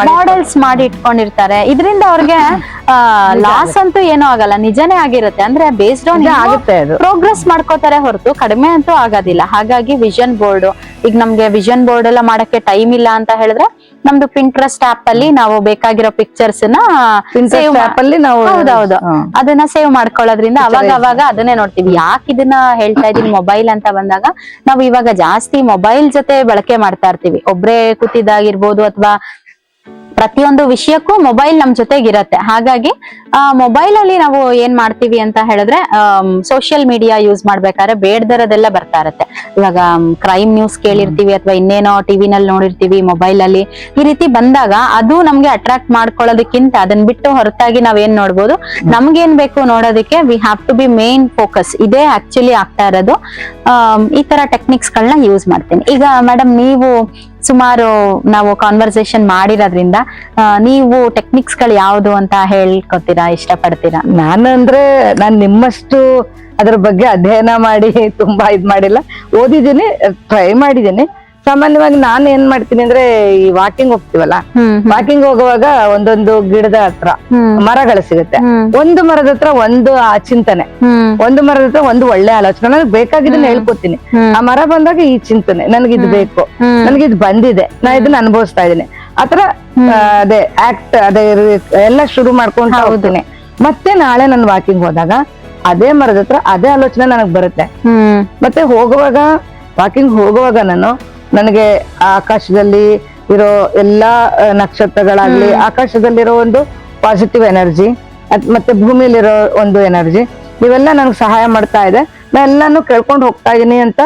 [SPEAKER 2] ಮಾಡೆಲ್ಸ್ ಮಾಡಿ ಇಟ್ಕೊಂಡಿರ್ತಾರೆ. ಇದರಿಂದ ಅವ್ರಿಗೆ ಲಾಸ್ ಅಂತೂ ಏನೂ ಆಗಲ್ಲ. ನಿಜನೇ ಆಗಿರುತ್ತೆ. ಅಂದ್ರೆ ಬೇಸ್ಡ್ ಆನ್
[SPEAKER 1] ಆಗುತ್ತೆ.
[SPEAKER 2] ಪ್ರೋಗ್ರೆಸ್ ಮಾಡ್ಕೋತಾರೆ ಹೊರತು ಕಡಿಮೆ ಅಂತೂ ಆಗೋದಿಲ್ಲ. ಹಾಗಾಗಿ ವಿಷನ್ ಬೋರ್ಡ್ ಈಗ ನಮ್ಗೆ ವಿಷನ್ ಬೋರ್ಡ್ ಎಲ್ಲ ಮಾಡಕ್ಕೆ ಟೈಮ್ ಇಲ್ಲ ಅಂತ ಹೇಳಿದ್ರೆ ನಮ್ದು ಪಿಂಟ್ರೆಸ್ಟ್ ಆಪ್ ಅಲ್ಲಿ ನಾವು ಬೇಕಾಗಿರೋ ಪಿಕ್ಚರ್ಸ್ ಹೌದೌದು. ಅದನ್ನ ಸೇವ್ ಮಾಡ್ಕೊಳ್ಳೋದ್ರಿಂದ ಅವಾಗ ಅವಾಗ ಅದನ್ನೇ ನೋಡ್ತೀವಿ. ಯಾಕೆ ಇದನ್ನ ಹೇಳ್ತಾ ಇದೀನಿ ಮೊಬೈಲ್ ಅಂತ ಬಂದಾಗ ನಾವು ಇವಾಗ ಜಾಸ್ತಿ ಮೊಬೈಲ್ ಜೊತೆ ಬಳಕೆ ಮಾಡ್ತಾ ಇರ್ತೀವಿ. ಒಬ್ರೇ ಕೂತಿದ್ದಾಗಿರ್ಬೋದು ಅಥವಾ ಪ್ರತಿಯೊಂದು ವಿಷಯಕ್ಕೂ ಮೊಬೈಲ್ ನಮ್ ಜೊತೆಗಿರತ್ತೆ. ಹಾಗಾಗಿ ಆ ಮೊಬೈಲ್ ಅಲ್ಲಿ ನಾವು ಏನ್ ಮಾಡ್ತೀವಿ ಅಂತ ಹೇಳಿದ್ರೆ ಸೋಷಿಯಲ್ ಮೀಡಿಯಾ ಯೂಸ್ ಮಾಡ್ಬೇಕಾದ್ರೆ ಬೇಡದರದೆಲ್ಲ ಬರ್ತಾ ಇರತ್ತೆ. ಇವಾಗ ಕ್ರೈಮ್ ನ್ಯೂಸ್ ಕೇಳಿರ್ತೀವಿ ಅಥವಾ ಇನ್ನೇನೋ ಟಿವಿನಲ್ಲಿ ನೋಡಿರ್ತೀವಿ ಮೊಬೈಲ್ ಅಲ್ಲಿ. ಈ ರೀತಿ ಬಂದಾಗ ಅದು ನಮ್ಗೆ ಅಟ್ರಾಕ್ಟ್ ಮಾಡ್ಕೊಳ್ಳೋದಕ್ಕಿಂತ ಅದನ್ನ ಬಿಟ್ಟು ಹೊರತಾಗಿ ನಾವೇನ್ ನೋಡ್ಬೋದು? ನಮ್ಗೇನ್ ಬೇಕು ನೋಡೋದಕ್ಕೆ we have to be main focus ಇದೇ ಆಕ್ಚುಲಿ ಆಗ್ತಾ ಇರೋದು. ಈ ತರ ಟೆಕ್ನಿಕ್ಸ್ ಗಳನ್ನ ಯೂಸ್ ಮಾಡ್ತೀನಿ. ಈಗ ಮೇಡಮ್ ನೀವು ಸುಮಾರು ನಾವು ಕಾನ್ವರ್ಸೇಷನ್ ಮಾಡಿರೋದ್ರಿಂದ ನೀವು ಟೆಕ್ನಿಕ್ಸ್ಗಳು ಯಾವ್ದು ಅಂತ ಹೇಳ್ಕೊತೀರಾ, ಇಷ್ಟಪಡ್ತೀರಾ?
[SPEAKER 1] ನಾನು ಅಂದ್ರೆ ನಾನ್ ನಿಮ್ಮಷ್ಟು ಅದ್ರ ಬಗ್ಗೆ ಅಧ್ಯಯನ ಮಾಡಿ ತುಂಬಾ ಇದ್ ಮಾಡಿಲ್ಲ. ಓದಿದ್ದೀನಿ ಟ್ರೈ ಮಾಡಿದ್ದೀನಿ. ಸಾಮಾನ್ಯವಾಗಿ ನಾನು ಏನ್ ಮಾಡ್ತೀನಿ ಅಂದ್ರೆ ಈ ವಾಕಿಂಗ್ ಹೋಗ್ತೀವಲ್ಲ? ವಾಕಿಂಗ್ ಹೋಗುವಾಗ ಒಂದೊಂದು ಗಿಡದ ಹತ್ರ ಮರಗಳು ಸಿಗುತ್ತೆ. ಒಂದು ಮರದ ಹತ್ರ ಒಂದು ಆ ಚಿಂತನೆ. ಒಂದು ಮರದ ಹತ್ರ ಒಂದು ಒಳ್ಳೆ ಆಲೋಚನೆ. ನನಗೆ ಬೇಕಾಗಿದ್ದನ್ನ ಹೇಳ್ಕೊತೀನಿ. ಆ ಮರ ಬಂದಾಗ ಈ ಚಿಂತನೆ ನನಗೆ ಇದು ಬೇಕು. ನನಗೆ ಇದು ಬಂದಿದೆ. ನಾ ಇದನ್ನ ಅನುಭವಿಸ್ತಾ ಇದ್ದೀನಿ. ಆತರ ಅದೇ ಆಕ್ಟ್ ಅದೇ ಎಲ್ಲ ಶುರು
[SPEAKER 2] ಮಾಡ್ಕೊಂಡು.
[SPEAKER 1] ಹೋಗ್ತೀನಿ. ಮತ್ತೆ ನಾಳೆ ನಾನು ವಾಕಿಂಗ್ ಹೋದಾಗ ಅದೇ ಮರದ ಹತ್ರ ಅದೇ ಆಲೋಚನೆ ನನಗ್ ಬರುತ್ತೆ. ಮತ್ತೆ ಹೋಗುವಾಗ ವಾಕಿಂಗ್ ಹೋಗುವಾಗ ನಾನು ನನಗೆ ಆಕಾಶದಲ್ಲಿ ಇರೋ ಎಲ್ಲಾ ನಕ್ಷತ್ರಗಳಾಗ್ಲಿ ಆಕಾಶದಲ್ಲಿರೋ ಒಂದು ಪಾಸಿಟಿವ್ ಎನರ್ಜಿ ಮತ್ತೆ ಭೂಮಿಲಿರೋ ಒಂದು ಎನರ್ಜಿ ಇವೆಲ್ಲ ನನಗೆ ಸಹಾಯ ಮಾಡ್ತಾ ಇದೆ. ನಾ ಎಲ್ಲಾನು ಕೇಳ್ಕೊಂಡು ಹೋಗ್ತಾ ಇದೀನಿ ಅಂತ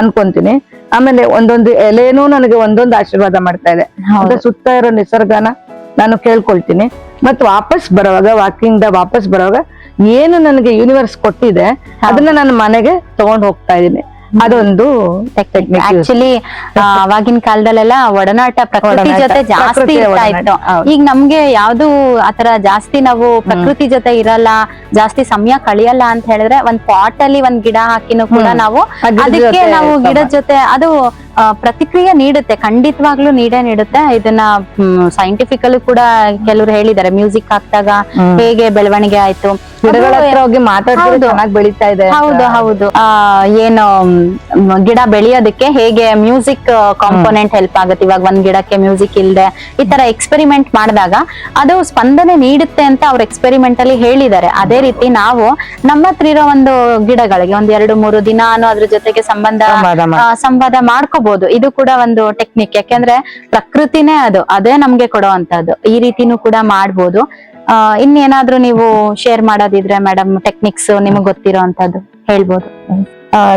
[SPEAKER 1] ಅನ್ಕೊಂತೀನಿ. ಆಮೇಲೆ ಒಂದೊಂದು ಎಲೆನೂ ನನಗೆ ಒಂದೊಂದು ಆಶೀರ್ವಾದ ಮಾಡ್ತಾ ಇದೆ. ಸುತ್ತ ಇರೋ ನಿಸರ್ಗನ ನಾನು ಕೇಳ್ಕೊಳ್ತೀನಿ. ಮತ್ ವಾಪಸ್ ಬರೋವಾಗ ವಾಕಿಂಗ್ ದ ವಾಪಸ್ ಬರೋವಾಗ ಏನು ನನಗೆ ಯೂನಿವರ್ಸ್ ಕೊಟ್ಟಿದೆ ಅದನ್ನ ನಾನು ಮನೆಗೆ ತಗೊಂಡ್ ಹೋಗ್ತಾ ಇದೀನಿ. ಅದೊಂದು
[SPEAKER 2] ಆಕ್ಚುಲಿ ಅವಾಗಿನ ಕಾಲದಲ್ಲೆಲ್ಲ ಒಡನಾಟ ಪ್ರಕೃತಿ ಜೊತೆ ಜಾಸ್ತಿ ಇರ್ತಾ ಇತ್ತು. ಈಗ ನಮ್ಗೆ ಯಾವ್ದು ಆತರ ಜಾಸ್ತಿ ನಾವು ಪ್ರಕೃತಿ ಜೊತೆ ಇರಲ್ಲ ಜಾಸ್ತಿ ಸಮಯ ಕಳಿಯಲ್ಲ ಅಂತ ಹೇಳಿದ್ರೆ ಒಂದ್ ಪಾಟ್ ಅಲ್ಲಿ ಒಂದ್ ಗಿಡ ಹಾಕಿನೂ ಕೂಡ ನಾವು ಅದಕ್ಕೆ ನಾವು ಗಿಡದ ಜೊತೆ ಅದು ಪ್ರತಿಕ್ರಿಯೆ ನೀಡುತ್ತೆ ಖಂಡಿತವಾಗ್ಲೂ ನೀಡೇ ನೀಡುತ್ತೆ. ಇದನ್ನ ಸೈಂಟಿಫಿಕಲ್ ಕೂಡ ಕೆಲವರು ಹೇಳಿದ್ದಾರೆ. ಮ್ಯೂಸಿಕ್ ಹಾಕ್ದಾಗ ಹೇಗೆ ಬೆಳವಣಿಗೆ ಆಯ್ತು.
[SPEAKER 1] ಹೋಗಿ ಬೆಳೀತಾ ಇದೆ.
[SPEAKER 2] ಹೌದು ಹೌದು. ಆ, ಏನು ಗಿಡ ಬೆಳೆಯೋದಕ್ಕೆ ಹೇಗೆ ಮ್ಯೂಸಿಕ್ ಕಾಂಪೋನೆಂಟ್ ಹೆಲ್ಪ್ ಆಗುತ್ತೆ. ಇವಾಗ ಒಂದ್ ಗಿಡಕ್ಕೆ ಮ್ಯೂಸಿಕ್ ಇಲ್ದೆ ಈ ತರ ಎಕ್ಸ್ಪೆರಿಮೆಂಟ್ ಮಾಡಿದಾಗ ಅದು ಸ್ಪಂದನೆ ನೀಡುತ್ತೆ ಅಂತ ಅವ್ರ ಎಕ್ಸ್ಪೆರಿಮೆಂಟ್ ಅಲ್ಲಿ ಹೇಳಿದ್ದಾರೆ. ಅದೇ ರೀತಿ ನಾವು ನಮ್ಮ ಹತ್ರ ಇರೋ ಒಂದು ಗಿಡಗಳಿಗೆ ಒಂದ್ ಎರಡು ಮೂರು ದಿನಾನು ಅದ್ರ ಜೊತೆಗೆ ಸಂಬಂಧ
[SPEAKER 1] ಸಂವಾದ ಮಾಡಿ.
[SPEAKER 2] ಮಾಡ್ಕೋಬಹುದು ಇದು ಕೂಡ ಒಂದು ಟೆಕ್ನಿಕ್ ಯಾಕೆಂದ್ರೆ ಪ್ರಕೃತಿನೇ ಅದು. ಅದೇ ನಮ್ಗೆ ಕೊಡುವಂತದ್ದು ಈ ರೀತಿನೂ ಕೂಡ ಮಾಡ್ಬೋದು. ಆ, ಇನ್ನೇನಾದ್ರೂ ನೀವು ಶೇರ್ ಮಾಡೋದಿದ್ರೆ ಮೇಡಮ್ ಟೆಕ್ನಿಕ್ಸ್ ನಿಮ್ಗೆ ಗೊತ್ತಿರೋ ಅಂತದ್ದು ಹೇಳ್ಬೋದು.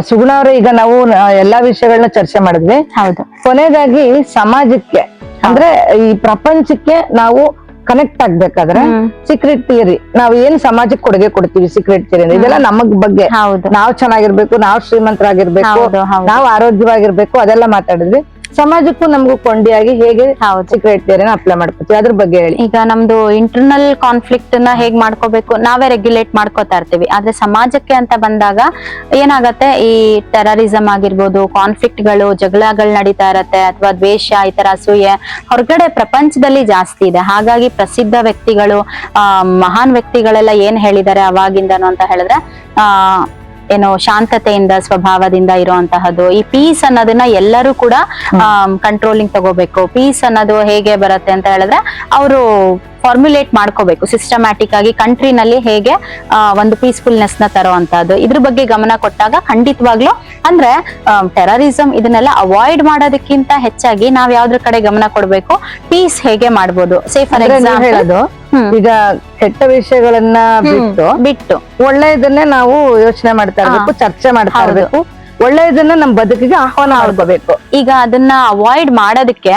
[SPEAKER 1] ಸುಗುಣ ಅವರು ಈಗ ನಾವು ಎಲ್ಲಾ ವಿಷಯಗಳನ್ನ ಚರ್ಚೆ ಮಾಡಿದ್ವಿ.
[SPEAKER 2] ಹೌದು.
[SPEAKER 1] ಕೊನೆಯದಾಗಿ ಸಮಾಜಕ್ಕೆ. ಅಂದ್ರೆ ಈ ಪ್ರಪಂಚಕ್ಕೆ ನಾವು ಕನೆಕ್ಟ್ ಆಗ್ಬೇಕಾದ್ರೆ. ಸೀಕ್ರೆಟ್ ಥಿಯರಿ ನಾವ್ ಏನ್ ಸಮಾಜಕ್ಕೆ ಕೊಡುಗೆ ಕೊಡ್ತೀವಿ ಸೀಕ್ರೆಟ್ ಥಿಯರಿ ಇದೆಲ್ಲ ನಮಗ್ ಬಗ್ಗೆ.
[SPEAKER 2] ಹೌದು.
[SPEAKER 1] ನಾವ್ ಚೆನ್ನಾಗಿರ್ಬೇಕು ನಾವ್ ಶ್ರೀಮಂತರಾಗಿರ್ಬೇಕು ನಾವ್ ಆರೋಗ್ಯವಾಗಿರ್ಬೇಕು ಅದೆಲ್ಲ ಮಾತಾಡಿದ್ವಿ. ಸಮಾಜಕ್ಕೂ ನಮಗೂ ಕೊಂಡಿಯಾಗಿ ಹೇಗೆ ಥಿಯರಿನ ಅಪ್ಲೈ ಮಾಡ್ಕೋತೀವಿ? ಅದ್ರ ಬಗ್ಗೆ ಹೇಳಿ.
[SPEAKER 2] ಈಗ ನಮ್ದು ಇಂಟರ್ನಲ್ ಕಾನ್ಫ್ಲಿಕ್ಟ್ನ ಹೇಗ್ ಮಾಡ್ಕೋಬೇಕು? ನಾವೇ ರೆಗ್ಯುಲೇಟ್ ಮಾಡ್ಕೋತಾ ಇರ್ತೀವಿ. ಆದ್ರೆ ಸಮಾಜಕ್ಕೆ ಅಂತ ಬಂದಾಗ ಏನಾಗತ್ತೆ? ಈ ಟೆರರಿಸಂ ಆಗಿರ್ಬೋದು ಕಾನ್ಫ್ಲಿಕ್ಟ್ಗಳು ಜಗಳಗಳು ನಡೀತಾ ಇರತ್ತೆ ಅಥವಾ ದ್ವೇಷ ಈ ತರ ಅಸೂಯೆ ಹೊರಗಡೆ ಪ್ರಪಂಚದಲ್ಲಿ ಜಾಸ್ತಿ ಇದೆ. ಹಾಗಾಗಿ ಪ್ರಸಿದ್ಧ ವ್ಯಕ್ತಿಗಳು ಆ ಮಹಾನ್ ವ್ಯಕ್ತಿಗಳೆಲ್ಲ ಏನ್ ಹೇಳಿದ್ದಾರೆ ಅವಾಗಿಂದನು ಅಂತ ಹೇಳಿದ್ರೆ ಆ ಏನು ಶಾಂತತೆಯಿಂದ ಸ್ವಭಾವದಿಂದ ಇರುವಂತಹದ್ದು. ಈ ಪೀಸ್ ಅನ್ನೋದನ್ನ ಎಲ್ಲರೂ ಕೂಡ ಕಂಟ್ರೋಲಿಂಗ್ ತಗೋಬೇಕು. ಪೀಸ್ ಅನ್ನೋದು ಹೇಗೆ ಬರುತ್ತೆ ಅಂತ ಹೇಳಿದ್ರೆ ಅವರು ಫಾರ್ಮ್ಯುಲೇಟ್ ಮಾಡ್ಕೋಬೇಕು. ಸಿಸ್ಟಮ್ಯಾಟಿಕ್ ಆಗಿ ಕಂಟ್ರಿನಲ್ಲಿ ಹೇಗೆ ಆ, ಒಂದು ಪೀಸ್ಫುಲ್ನೆಸ್ನ ತರುವಂತಹದ್ದು. ಇದ್ರ ಬಗ್ಗೆ ಗಮನ ಕೊಟ್ಟಾಗ ಖಂಡಿತವಾಗ್ಲೂ ಅಂದ್ರೆ ಟೆರರಿಸಂ ಇದನ್ನೆಲ್ಲ ಅವಾಯ್ಡ್ ಮಾಡೋದಕ್ಕಿಂತ ಹೆಚ್ಚಾಗಿ ನಾವ್ ಯಾವ್ದ್ರ ಕಡೆ ಗಮನ ಕೊಡ್ಬೇಕು ಪೀಸ್ ಹೇಗೆ ಮಾಡ್ಬೋದು. ಸೇಫ್ ಫಾರ್ ಎಕ್ಸಾಂಪಲ್
[SPEAKER 1] ಈಗ ಕೆಟ್ಟ ವಿಷಯಗಳನ್ನ ಬಿಟ್ಟು
[SPEAKER 2] ಬಿಟ್ಟು.
[SPEAKER 1] ಒಳ್ಳೆಯದನ್ನೇ ನಾವು ಯೋಚನೆ ಮಾಡ್ತಾ ಇರ್ಬೇಕು ಚರ್ಚೆ ಮಾಡ್ತಾ ಇರ್ಬೇಕು. ಒಳ್ಳೆಯದನ್ನ ನಮ್ ಬದುಕಿಗೆ ಆಹ್ವಾನ ಮಾಡ್ಕೋಬೇಕು.
[SPEAKER 2] ಈಗ ಅದನ್ನ ಅವಾಯ್ಡ್ ಮಾಡೋದಕ್ಕೆ.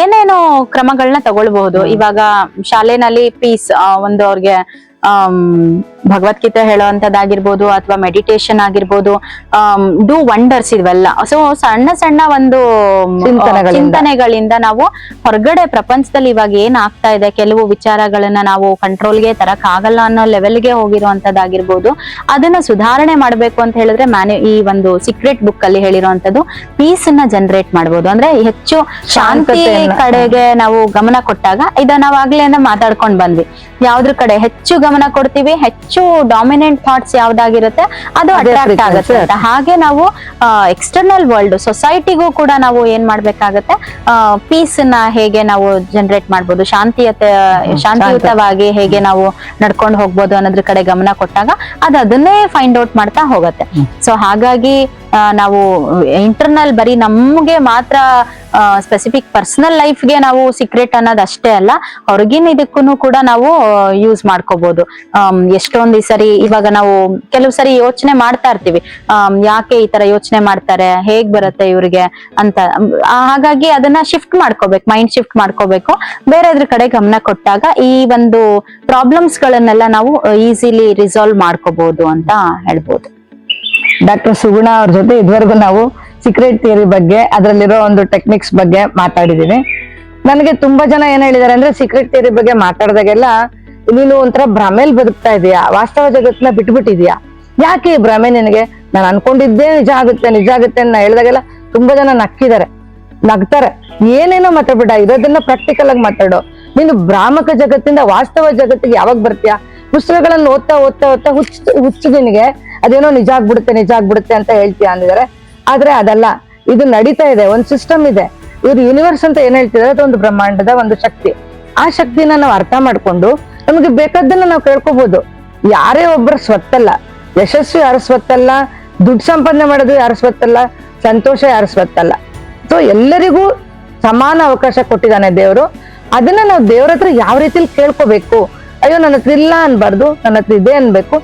[SPEAKER 2] ಏನೇನು ಕ್ರಮಗಳನ್ನ ತಗೊಳ್ಬಹುದು. ಇವಾಗ ಶಾಲೆನಲ್ಲಿ ಪೀಸ್ ಒಂದು ಅವ್ರಿಗೆ ಭಗವದ್ಗೀತೆ ಹೇಳುವಂತದ್ದಾಗಿರ್ಬೋದು ಅಥವಾ ಮೆಡಿಟೇಷನ್ ಆಗಿರ್ಬೋದು ಡೂ ವಂಡರ್ಸ್ ಇವೆಲ್ಲ ಸೊ ಸಣ್ಣ ಸಣ್ಣ ಒಂದು
[SPEAKER 1] ಚಿಂತನೆಗಳಿಂದ.
[SPEAKER 2] ನಾವು ಹೊರಗಡೆ ಪ್ರಪಂಚದಲ್ಲಿ ಇವಾಗ ಏನ್ ಆಗ್ತಾ ಇದೆ ಕೆಲವು ವಿಚಾರಗಳನ್ನ ನಾವು ಕಂಟ್ರೋಲ್ಗೆ ತರಕ್ ಆಗಲ್ಲ ಅನ್ನೋ ಲೆವೆಲ್ಗೆ ಹೋಗಿರುವಂತದ್ದಾಗಿರ್ಬೋದು ಅದನ್ನ ಸುಧಾರಣೆ ಮಾಡ್ಬೇಕು ಅಂತ ಹೇಳಿದ್ರೆ ಮ್ಯಾನೆ ಈ ಒಂದು ಸೀಕ್ರೆಟ್ ಬುಕ್ ಅಲ್ಲಿ ಹೇಳಿರುವಂತದ್ದು ಪೀಸ್ ಅನ್ನ ಜನರೇಟ್ ಮಾಡ್ಬೋದು ಅಂದ್ರೆ ಹೆಚ್ಚು ಶಾಂತಿ. ಕಡೆಗೆ ನಾವು ಗಮನ ಕೊಟ್ಟಾಗ ಇದ ನಾವ್ ಆಗ್ಲೇ ಮಾತಾಡ್ಕೊಂಡ್ ಬಂದ್ವಿ ಯಾವ್ದ್ರ ಕಡೆ ಹೆಚ್ಚು ಗಮನ ಕೊಡ್ತೀವಿ ಹೆಚ್ಚು ಡಾಮಿನೆಂಟ್ ಥಾಟ್ಸ್ ಯಾವ್ದಾಗಿರುತ್ತೆ ಅದು ಅಟ್ರಾಕ್ಟ್ ಆಗುತ್ತೆ ಅಂತ. ಹಾಗೆ ನಾವು ಎಕ್ಸ್ಟರ್ನಲ್ ವರ್ಲ್ಡ್ ಸೊಸೈಟಿಗೂ ಕೂಡ ನಾವು ಏನ್ ಮಾಡ್ಬೇಕಾಗತ್ತೆ ಪೀಸ್ನ ಹೇಗೆ ನಾವು ಜನರೇಟ್ ಮಾಡ್ಬೋದು ಶಾಂತಿಯತೆ ಶಾಂತಿಯುತವಾಗಿ ಹೇಗೆ ನಾವು ನಡ್ಕೊಂಡು ಹೋಗ್ಬೋದು ಅನ್ನೋದ್ರ ಕಡೆ ಗಮನ ಕೊಟ್ಟಾಗ ಅದು ಅದನ್ನೇ ಫೈಂಡ್ ಔಟ್ ಮಾಡ್ತಾ ಹೋಗುತ್ತೆ. ಸೊ ಹಾಗಾಗಿ ನಾವು ಇಂಟರ್ನಲ್ ಬರೀ ನಮ್ಗೆ ಮಾತ್ರ ಸ್ಪೆಸಿಫಿಕ್ ಪರ್ಸನಲ್ ಲೈಫ್ಗೆ ನಾವು ಸೀಕ್ರೆಟ್ ಅನ್ನೋದು ಅಷ್ಟೇ ಅಲ್ಲ ಹೊರಗಿನ ಇದಕ್ಕೂ ಕೂಡ ನಾವು ಯೂಸ್ ಮಾಡ್ಕೋಬಹುದು ಎಷ್ಟೊಂದ್ ಸರಿ ಇವಾಗ ನಾವು ಕೆಲವು ಸರಿ ಯೋಚನೆ ಮಾಡ್ತಾ ಇರ್ತೀವಿ. ಯಾಕೆ ಈ ತರ ಯೋಚನೆ ಮಾಡ್ತಾರೆ, ಹೇಗ್ ಬರುತ್ತೆ ಇವ್ರಿಗೆ ಅಂತ. ಹಾಗಾಗಿ ಅದನ್ನ ಶಿಫ್ಟ್ ಮಾಡ್ಕೋಬೇಕು ಮೈಂಡ್ ಶಿಫ್ಟ್ ಮಾಡ್ಕೋಬೇಕು. ಬೇರೆದ್ರ ಕಡೆ ಗಮನ ಕೊಟ್ಟಾಗ ಈ ಒಂದು ಪ್ರಾಬ್ಲಮ್ಸ್ ಗಳನ್ನೆಲ್ಲ ನಾವು ಈಸಿಲಿ ರಿಸಾಲ್ವ್ ಮಾಡ್ಕೋಬಹುದು ಅಂತ ಹೇಳ್ಬೋದು.
[SPEAKER 1] ಡಾಕ್ಟರ್ ಸುಗುಣ ಅವ್ರ ಜೊತೆ ಇದುವರೆಗೂ ನಾವು ಸೀಕ್ರೆಟ್ ಥಿಯರಿ ಬಗ್ಗೆ, ಅದರಲ್ಲಿರೋ ಒಂದು ಟೆಕ್ನಿಕ್ಸ್ ಬಗ್ಗೆ ಮಾತಾಡಿದೀವಿ. ನನಗೆ ತುಂಬಾ ಜನ ಏನ್ ಹೇಳಿದಾರೆ ಅಂದ್ರೆ ಸೀಕ್ರೆಟ್ ಥಿಯರಿ ಬಗ್ಗೆ ಮಾತಾಡಿದಾಗೆಲ್ಲ, ನೀನು ಒಂಥರ ಭ್ರಮೆಲ್ ಬದುಕ್ತಾ ಇದೀಯಾ? ವಾಸ್ತವ ಜಗತ್ನ ಬಿಟ್ಬಿಟ್ಟಿದ್ಯಾ? ಯಾಕೆ ಈ ಭ್ರಮೆ ನಿನಗೆ? ನಾನು ಅನ್ಕೊಂಡಿದ್ದೇ ನಿಜ ಆಗುತ್ತೆ ನಿಜ ಆಗುತ್ತೆ ಅಂತ ಹೇಳಿದಾಗೆಲ್ಲ ತುಂಬಾ ಜನ ನಕ್ಕಿದ್ದಾರೆ ನಗ್ತಾರೆ. ಏನೇನೋ ಮಾತಾಡ್ಬಿಟ್ಟ, ಇರೋದನ್ನ ಪ್ರಾಕ್ಟಿಕಲ್ ಆಗಿ ಮಾತಾಡೋ. ನೀನು ಭ್ರಾಮಕ ಜಗತ್ತಿಂದ ವಾಸ್ತವ ಜಗತ್ತಿಗೆ ಯಾವಾಗ ಬರ್ತೀಯಾ? ಪುಸ್ತಕಗಳನ್ನ ಓದ್ತಾ ಓದ್ತಾ ಓದ್ತಾ ಹುಚ್ಚ ಹುಚ್ಚು ನಿನಗೆ ಅದೇನೋ ನಿಜ ಆಗ್ಬಿಡುತ್ತೆ ನಿಜ ಆಗ್ಬಿಡುತ್ತೆ ಅಂತ ಹೇಳ್ತೀಯ ಅಂದಿದ್ದಾರೆ. ಆದ್ರೆ ಅದಲ್ಲ, ಇದು ನಡೀತಾ ಇದೆ, ಒಂದ್ ಸಿಸ್ಟಮ್ ಇದೆ. ಇವ್ರು ಯೂನಿವರ್ಸ್ ಅಂತ ಏನ್ ಹೇಳ್ತಿದಾರೆ ಅದೊಂದು ಬ್ರಹ್ಮಾಂಡದ ಒಂದು ಶಕ್ತಿ. ಆ ಶಕ್ತಿನ ನಾವು ಅರ್ಥ ಮಾಡ್ಕೊಂಡು ನಮಗೆ ಬೇಕಾದ್ದನ್ನ ನಾವು ಕೇಳ್ಕೊಬಹುದು ಯಾರೇ ಒಬ್ಬರು ಸ್ವತ್ತಲ್ಲ, ಯಶಸ್ಸು ಯಾರ ಸ್ವತ್ತಲ್ಲ, ದುಡ್ಡು ಸಂಪಾದನೆ ಮಾಡೋದು ಯಾರ ಸ್ವತ್ತಲ್ಲ, ಸಂತೋಷ ಯಾರ ಸ್ವತ್ತಲ್ಲ. ಸೊ ಎಲ್ಲರಿಗೂ ಸಮಾನ ಅವಕಾಶ ಕೊಟ್ಟಿದ್ದಾನೆ ದೇವರು. ಅದನ್ನ ನಾವು ದೇವ್ರ ಹತ್ರ ಯಾವ ರೀತಿಲಿ ಕೇಳ್ಕೋಬೇಕು? ಅಯ್ಯೋ, ನನ್ನ ಹತ್ರ ಇಲ್ಲ ಅನ್ಬಾರ್ದು, ನನ್ನ ಹತ್ರ ಇದೆ ಅನ್ಬೇಕು.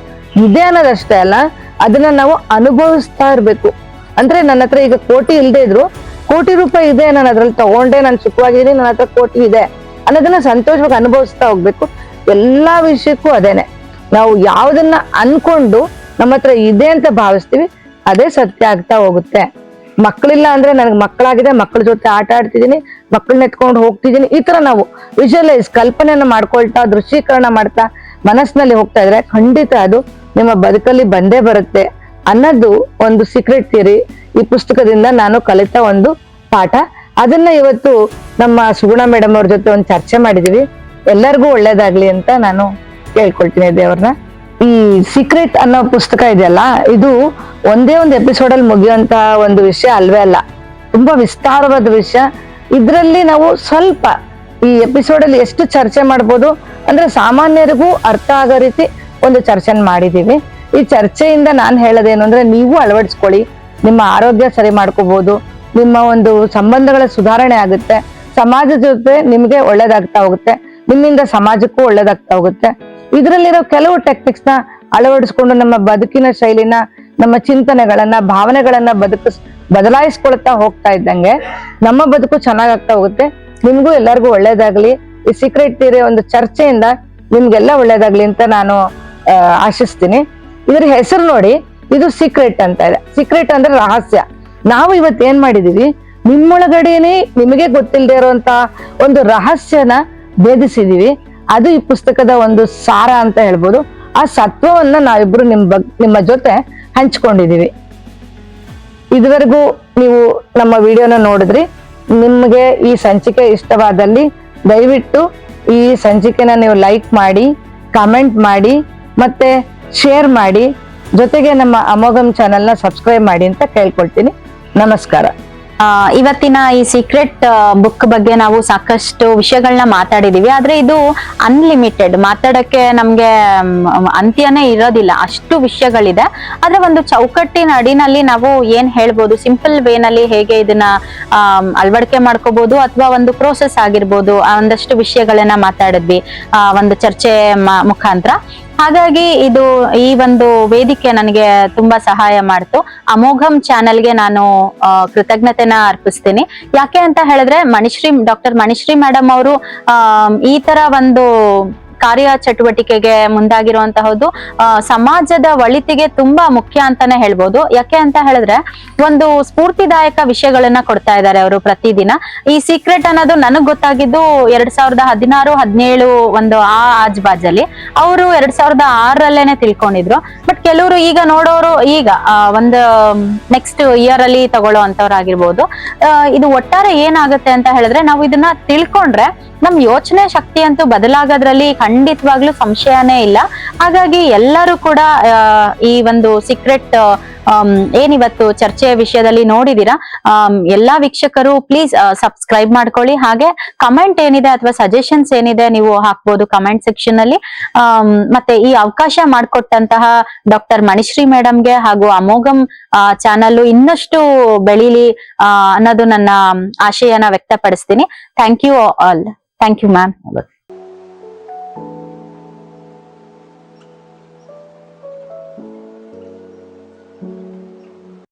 [SPEAKER 1] ಇದೆ ಅನ್ನೋದಷ್ಟೇ ಅಲ್ಲ, ಅದನ್ನ ನಾವು ಅನುಭವಿಸ್ತಾ ಇರ್ಬೇಕು. ಅಂದ್ರೆ ನನ್ನ ಹತ್ರ ಈಗ ಕೋಟಿ ಇಲ್ಲದೆ ಇದ್ರು, ಕೋಟಿ ರೂಪಾಯಿ ಇದೆ ನಾನು ಅದ್ರಲ್ಲಿ ತಗೊಂಡೆ, ನಾನು ಸುಖವಾಗಿದ್ದೀನಿ, ನನ್ನ ಹತ್ರ ಕೋಟಿ ಇದೆ ಅನ್ನೋದನ್ನ ಸಂತೋಷವಾಗಿ ಅನುಭವಿಸ್ತಾ ಹೋಗ್ಬೇಕು. ಎಲ್ಲಾ ವಿಷಯಕ್ಕೂ ಅದೇನೆ. ನಾವು ಯಾವ್ದನ್ನ ಅನ್ಕೊಂಡು ನಮ್ಮ ಹತ್ರ ಇದೆ ಅಂತ ಭಾವಿಸ್ತೀವಿ, ಅದೇ ಸತ್ಯ ಆಗ್ತಾ ಹೋಗುತ್ತೆ. ಮಕ್ಕಳಿಲ್ಲ ಅಂದ್ರೆ ನನಗೆ ಮಕ್ಕಳಾಗಿದೆ, ಮಕ್ಕಳ ಜೊತೆ ಆಟ ಆಡ್ತಿದ್ದೀನಿ, ಮಕ್ಕಳನ್ನ ಎತ್ಕೊಂಡು ಹೋಗ್ತಿದ್ದೀನಿ. ಈ ತರ ನಾವು ವಿಜುವಲೈಸ್ ಕಲ್ಪನೆಯನ್ನು ಮಾಡ್ಕೊಳ್ತಾ, ದೃಶ್ಯೀಕರಣ ಮಾಡ್ತಾ ಮನಸ್ಸಿನಲ್ಲಿ ಹೋಗ್ತಾ ಇದ್ರೆ ಖಂಡಿತ ಅದು ನಿಮ್ಮ ಬದುಕಲ್ಲಿ ಬಂದೇ ಬರುತ್ತೆ ಅನ್ನೋದು ಒಂದು ಸೀಕ್ರೆಟ್ ಥಿಯರಿ ಈ ಪುಸ್ತಕದಿಂದ ನಾನು ಕಲಿತ ಒಂದು ಪಾಠ. ಅದನ್ನ ಇವತ್ತು ನಮ್ಮ ಸುಗುಣ ಮೇಡಮ್ ಅವ್ರ ಜೊತೆ ಒಂದು ಚರ್ಚೆ ಮಾಡಿದೀವಿ. ಎಲ್ಲರಿಗೂ ಒಳ್ಳೇದಾಗ್ಲಿ ಅಂತ ನಾನು ಕೇಳ್ಕೊಳ್ತೀನಿ ದೇವ್ರನ್ನ. ಈ ಸೀಕ್ರೆಟ್ ಅನ್ನೋ ಪುಸ್ತಕ ಇದೆಯಲ್ಲ, ಇದು ಒಂದೇ ಒಂದು ಎಪಿಸೋಡ್ ಅಲ್ಲಿ ಮುಗಿಯುವಂತಹ ಒಂದು ವಿಷಯ ಅಲ್ವೇ ಅಲ್ಲ. ತುಂಬಾ ವಿಸ್ತಾರವಾದ ವಿಷಯ. ಇದರಲ್ಲಿ ನಾವು ಸ್ವಲ್ಪ ಈ ಎಪಿಸೋಡ್ ಅಲ್ಲಿ ಎಷ್ಟು ಚರ್ಚೆ ಮಾಡ್ಬೋದು ಅಂದ್ರೆ ಸಾಮಾನ್ಯರಿಗೂ ಅರ್ಥ ಆಗೋ ರೀತಿ ಒಂದು ಚರ್ಚೆ ಮಾಡಿದೀವಿ. ಈ ಚರ್ಚೆಯಿಂದ ನಾನು ಹೇಳೋದೇನು ಅಂದ್ರೆ ನೀವು ಅಳವಡಿಸ್ಕೊಳ್ಳಿ. ನಿಮ್ಮ ಆರೋಗ್ಯ ಸರಿ ಮಾಡ್ಕೋಬಹುದು ನಿಮ್ಮ ಒಂದು ಸಂಬಂಧಗಳ ಸುಧಾರಣೆ ಆಗುತ್ತೆ. ಸಮಾಜದ ಜೊತೆ ನಿಮ್ಗೆ ಒಳ್ಳೇದಾಗ್ತಾ ಹೋಗುತ್ತೆ. ನಿಮ್ಮಿಂದ ಸಮಾಜಕ್ಕೂ ಒಳ್ಳೇದಾಗ್ತಾ ಹೋಗುತ್ತೆ. ಇದರಲ್ಲಿರೋ ಕೆಲವು ಟೆಕ್ನಿಕ್ಸ್ನ ಅಳವಡಿಸ್ಕೊಂಡು ನಮ್ಮ ಬದುಕಿನ ಶೈಲಿನ ನಮ್ಮ ಚಿಂತನೆಗಳನ್ನ, ಭಾವನೆಗಳನ್ನ ಬದುಕು, ಬದಲಾಯಿಸ್ಕೊಳ್ತಾ ಹೋಗ್ತಾ ಇದ್ದಂಗೆ ನಮ್ಮ ಬದುಕು ಚೆನ್ನಾಗಾಗ್ತಾ ಹೋಗುತ್ತೆ. ನಿಮ್ಗೂ ಎಲ್ಲರಿಗೂ ಒಳ್ಳೇದಾಗ್ಲಿ. ಈ ಸೀಕ್ರೆಟ್ ತೀರಿ ಒಂದು ಚರ್ಚೆಯಿಂದ ನಿಮ್ಗೆಲ್ಲ ಒಳ್ಳೇದಾಗ್ಲಿ ಅಂತ ನಾನು ಆಶಿಸ್ತೀನಿ. ಇದ್ರ ಹೆಸರು ನೋಡಿ, ಇದು ಸೀಕ್ರೆಟ್ ಅಂತ ಇದೆ. ಸೀಕ್ರೆಟ್ ಅಂದ್ರೆ ರಹಸ್ಯ. ನಾವು ಇವತ್ತು ಏನ್ ಮಾಡಿದೀವಿ? ನಿಮ್ಮೊಳಗಡೆನೆ ನಿಮಗೆ ಗೊತ್ತಿಲ್ಲದೆ ಇರುವಂತ ಒಂದು ರಹಸ್ಯನ ಭೇದಿಸಿದೀವಿ. ಅದು ಈ ಪುಸ್ತಕದ ಒಂದು ಸಾರ ಅಂತ ಹೇಳ್ಬೋದು. ಆ ಸತ್ವವನ್ನ ನಾವಿಬ್ರು ನಿಮ್ ಬಗ್, ನಿಮ್ಮ ಜೊತೆ ಹಂಚ್ಕೊಂಡಿದೀವಿ ಇದುವರೆಗೂ ನೀವು ನಮ್ಮ ವಿಡಿಯೋನ ನೋಡಿದ್ರಿ, ನಿಮಗೆ ಈ ಸಂಚಿಕೆ ಇಷ್ಟವಾದಲ್ಲಿ ದಯವಿಟ್ಟು ಈ ಸಂಚಿಕೆನ ನೀವು ಲೈಕ್ ಮಾಡಿ ಕಮೆಂಟ್ ಮಾಡಿ, ಮತ್ತೆ ಶೇರ್ ಮಾಡಿ, ಜೊತೆಗೆ ನಮ್ಮ ಅಮೋಘಂ ಚಾನೆಲ್ನ ಸಬ್ಸ್ಕ್ರೈಬ್ ಮಾಡಿ ಅಂತ ಕೇಳ್ಕೊಳ್ತೀನಿ. ನಮಸ್ಕಾರ.
[SPEAKER 2] ಇವತ್ತಿನ ಈ ಸೀಕ್ರೆಟ್ ಬುಕ್ ಬಗ್ಗೆ ನಾವು ಸಾಕಷ್ಟು ವಿಷಯಗಳನ್ನ ಮಾತಾಡಿದೀವಿ. ಆದ್ರೆ ಇದು ಅನ್ಲಿಮಿಟೆಡ್ ಮಾತಾಡಕ್ಕೆ ನಮ್ಗೆ ಅಂತ್ಯನೇ ಇರೋದಿಲ್ಲ. ಅಷ್ಟು ವಿಷಯಗಳಿದೆ. ಆದ್ರೆ ಒಂದು ಚೌಕಟ್ಟಿನ ಅಡಿನಲ್ಲಿ ನಾವು ಏನ್ ಹೇಳ್ಬೋದು? ಸಿಂಪಲ್ ವೇನಲ್ಲಿ ಹೇಗೆ ಇದನ್ನ ಅಳವಡಿಕೆ ಮಾಡ್ಕೋಬಹುದು ಅಥವಾ ಒಂದು ಪ್ರೋಸೆಸ್ ಆಗಿರ್ಬೋದು? ಒಂದಷ್ಟು ವಿಷಯಗಳನ್ನ ಮಾತಾಡಿದ್ವಿ. ಒಂದು ಚರ್ಚೆ ಮುಖಾಂತರ. ಹಾಗಾಗಿ ಇದು ಈ ಒಂದು ವೇದಿಕೆ ನನಗೆ ತುಂಬಾ ಸಹಾಯ ಮಾಡ್ತು. ಅಮೋಘಂ ಚಾನೆಲ್ಗೆ ನಾನು ಕೃತಜ್ಞತೆನ ಅರ್ಪಿಸ್ತೀನಿ. ಯಾಕೆ ಅಂತ ಹೇಳಿದ್ರೆ ಮಣಿಶ್ರೀ, ಡಾಕ್ಟರ್ ಮಣಿಶ್ರೀ ಮೇಡಮ್ ಅವರು ಈ ತರ ಒಂದು ಕಾರ್ಯ ಚಟುವಟಿಕೆಗೆ ಮುಂದಾಗಿರುವಂತಹದ್ದು ಸಮಾಜದ ಒಳಿತಿಗೆ ತುಂಬಾ ಮುಖ್ಯ ಅಂತಾನೆ ಹೇಳ್ಬೋದು. ಯಾಕೆ ಅಂತ ಹೇಳಿದ್ರೆ, ಒಂದು ಸ್ಫೂರ್ತಿದಾಯಕ ವಿಷಯಗಳನ್ನ ಕೊಡ್ತಾ ಇದ್ದಾರೆ ಅವರು ಪ್ರತಿದಿನ. ಈ ಸೀಕ್ರೆಟ್ ಅನ್ನೋದು ನನಗ್ ಗೊತ್ತಾಗಿದ್ದು ಎರಡ್ ಸಾವಿರದ ಹದಿನಾರು, ಹದಿನೇಳು ಒಂದು ಆ ಆಜ್ ಬಾಜಲ್ಲಿ ಅವರು ಎರಡ್ ಸಾವಿರದ ಆರಲ್ಲೇನೆ ತಿಳ್ಕೊಂಡಿದ್ರು. ಬಟ್ ಕೆಲವರು ಈಗ ನೋಡೋರು ಈಗ ಒಂದು ನೆಕ್ಸ್ಟ್ ಇಯರ್ ಅಲ್ಲಿ ತಗೊಳ್ಳೋ ಅಂತವ್ರಾಗಿರ್ಬೋದು ಇದು ಒಟ್ಟಾರೆ ಏನಾಗುತ್ತೆ ಅಂತ ಹೇಳಿದ್ರೆ, ನಾವು ಇದನ್ನ ತಿಳ್ಕೊಂಡ್ರೆ ನಮ್ ಯೋಚನೆ ಶಕ್ತಿ ಅಂತೂ ಬದಲಾಗೋದ್ರಲ್ಲಿ ಖಂಡಿತವಾಗ್ಲೂ ಸಂಶಯನೇ ಇಲ್ಲ. ಹಾಗಾಗಿ ಎಲ್ಲರೂ ಕೂಡ ಈ ಒಂದು ಸೀಕ್ರೆಟ್ ಏನಿವತ್ತು ಚರ್ಚೆಯ ವಿಷಯದಲ್ಲಿ ನೋಡಿದೀರಾ? ಎಲ್ಲಾ ವೀಕ್ಷಕರು ಪ್ಲೀಸ್ ಸಬ್ಸ್ಕ್ರೈಬ್ ಮಾಡ್ಕೊಳ್ಳಿ. ಹಾಗೆ ಕಮೆಂಟ್ ಏನಿದೆ ಅಥವಾ ಸಜೆಷನ್ಸ್ ಏನಿದೆ ನೀವು ಹಾಕ್ಬೋದು ಕಮೆಂಟ್ ಸೆಕ್ಷನ್ ಅಲ್ಲಿ. ಮತ್ತೆ ಈ ಅವಕಾಶ ಮಾಡಿಕೊಟ್ಟಂತಹ ಡಾಕ್ಟರ್ ಮಣಿಶ್ರೀ ಮೇಡಮ್ಗೆ ಹಾಗೂ ಅಮೋಘಂ ಚಾನಲ್ ಇನ್ನಷ್ಟು ಬೆಳೀಲಿ ಅನ್ನೋದು ನನ್ನ ಆಶಯನ ವ್ಯಕ್ತಪಡಿಸ್ತೀನಿ. Thank you all thank you ma'am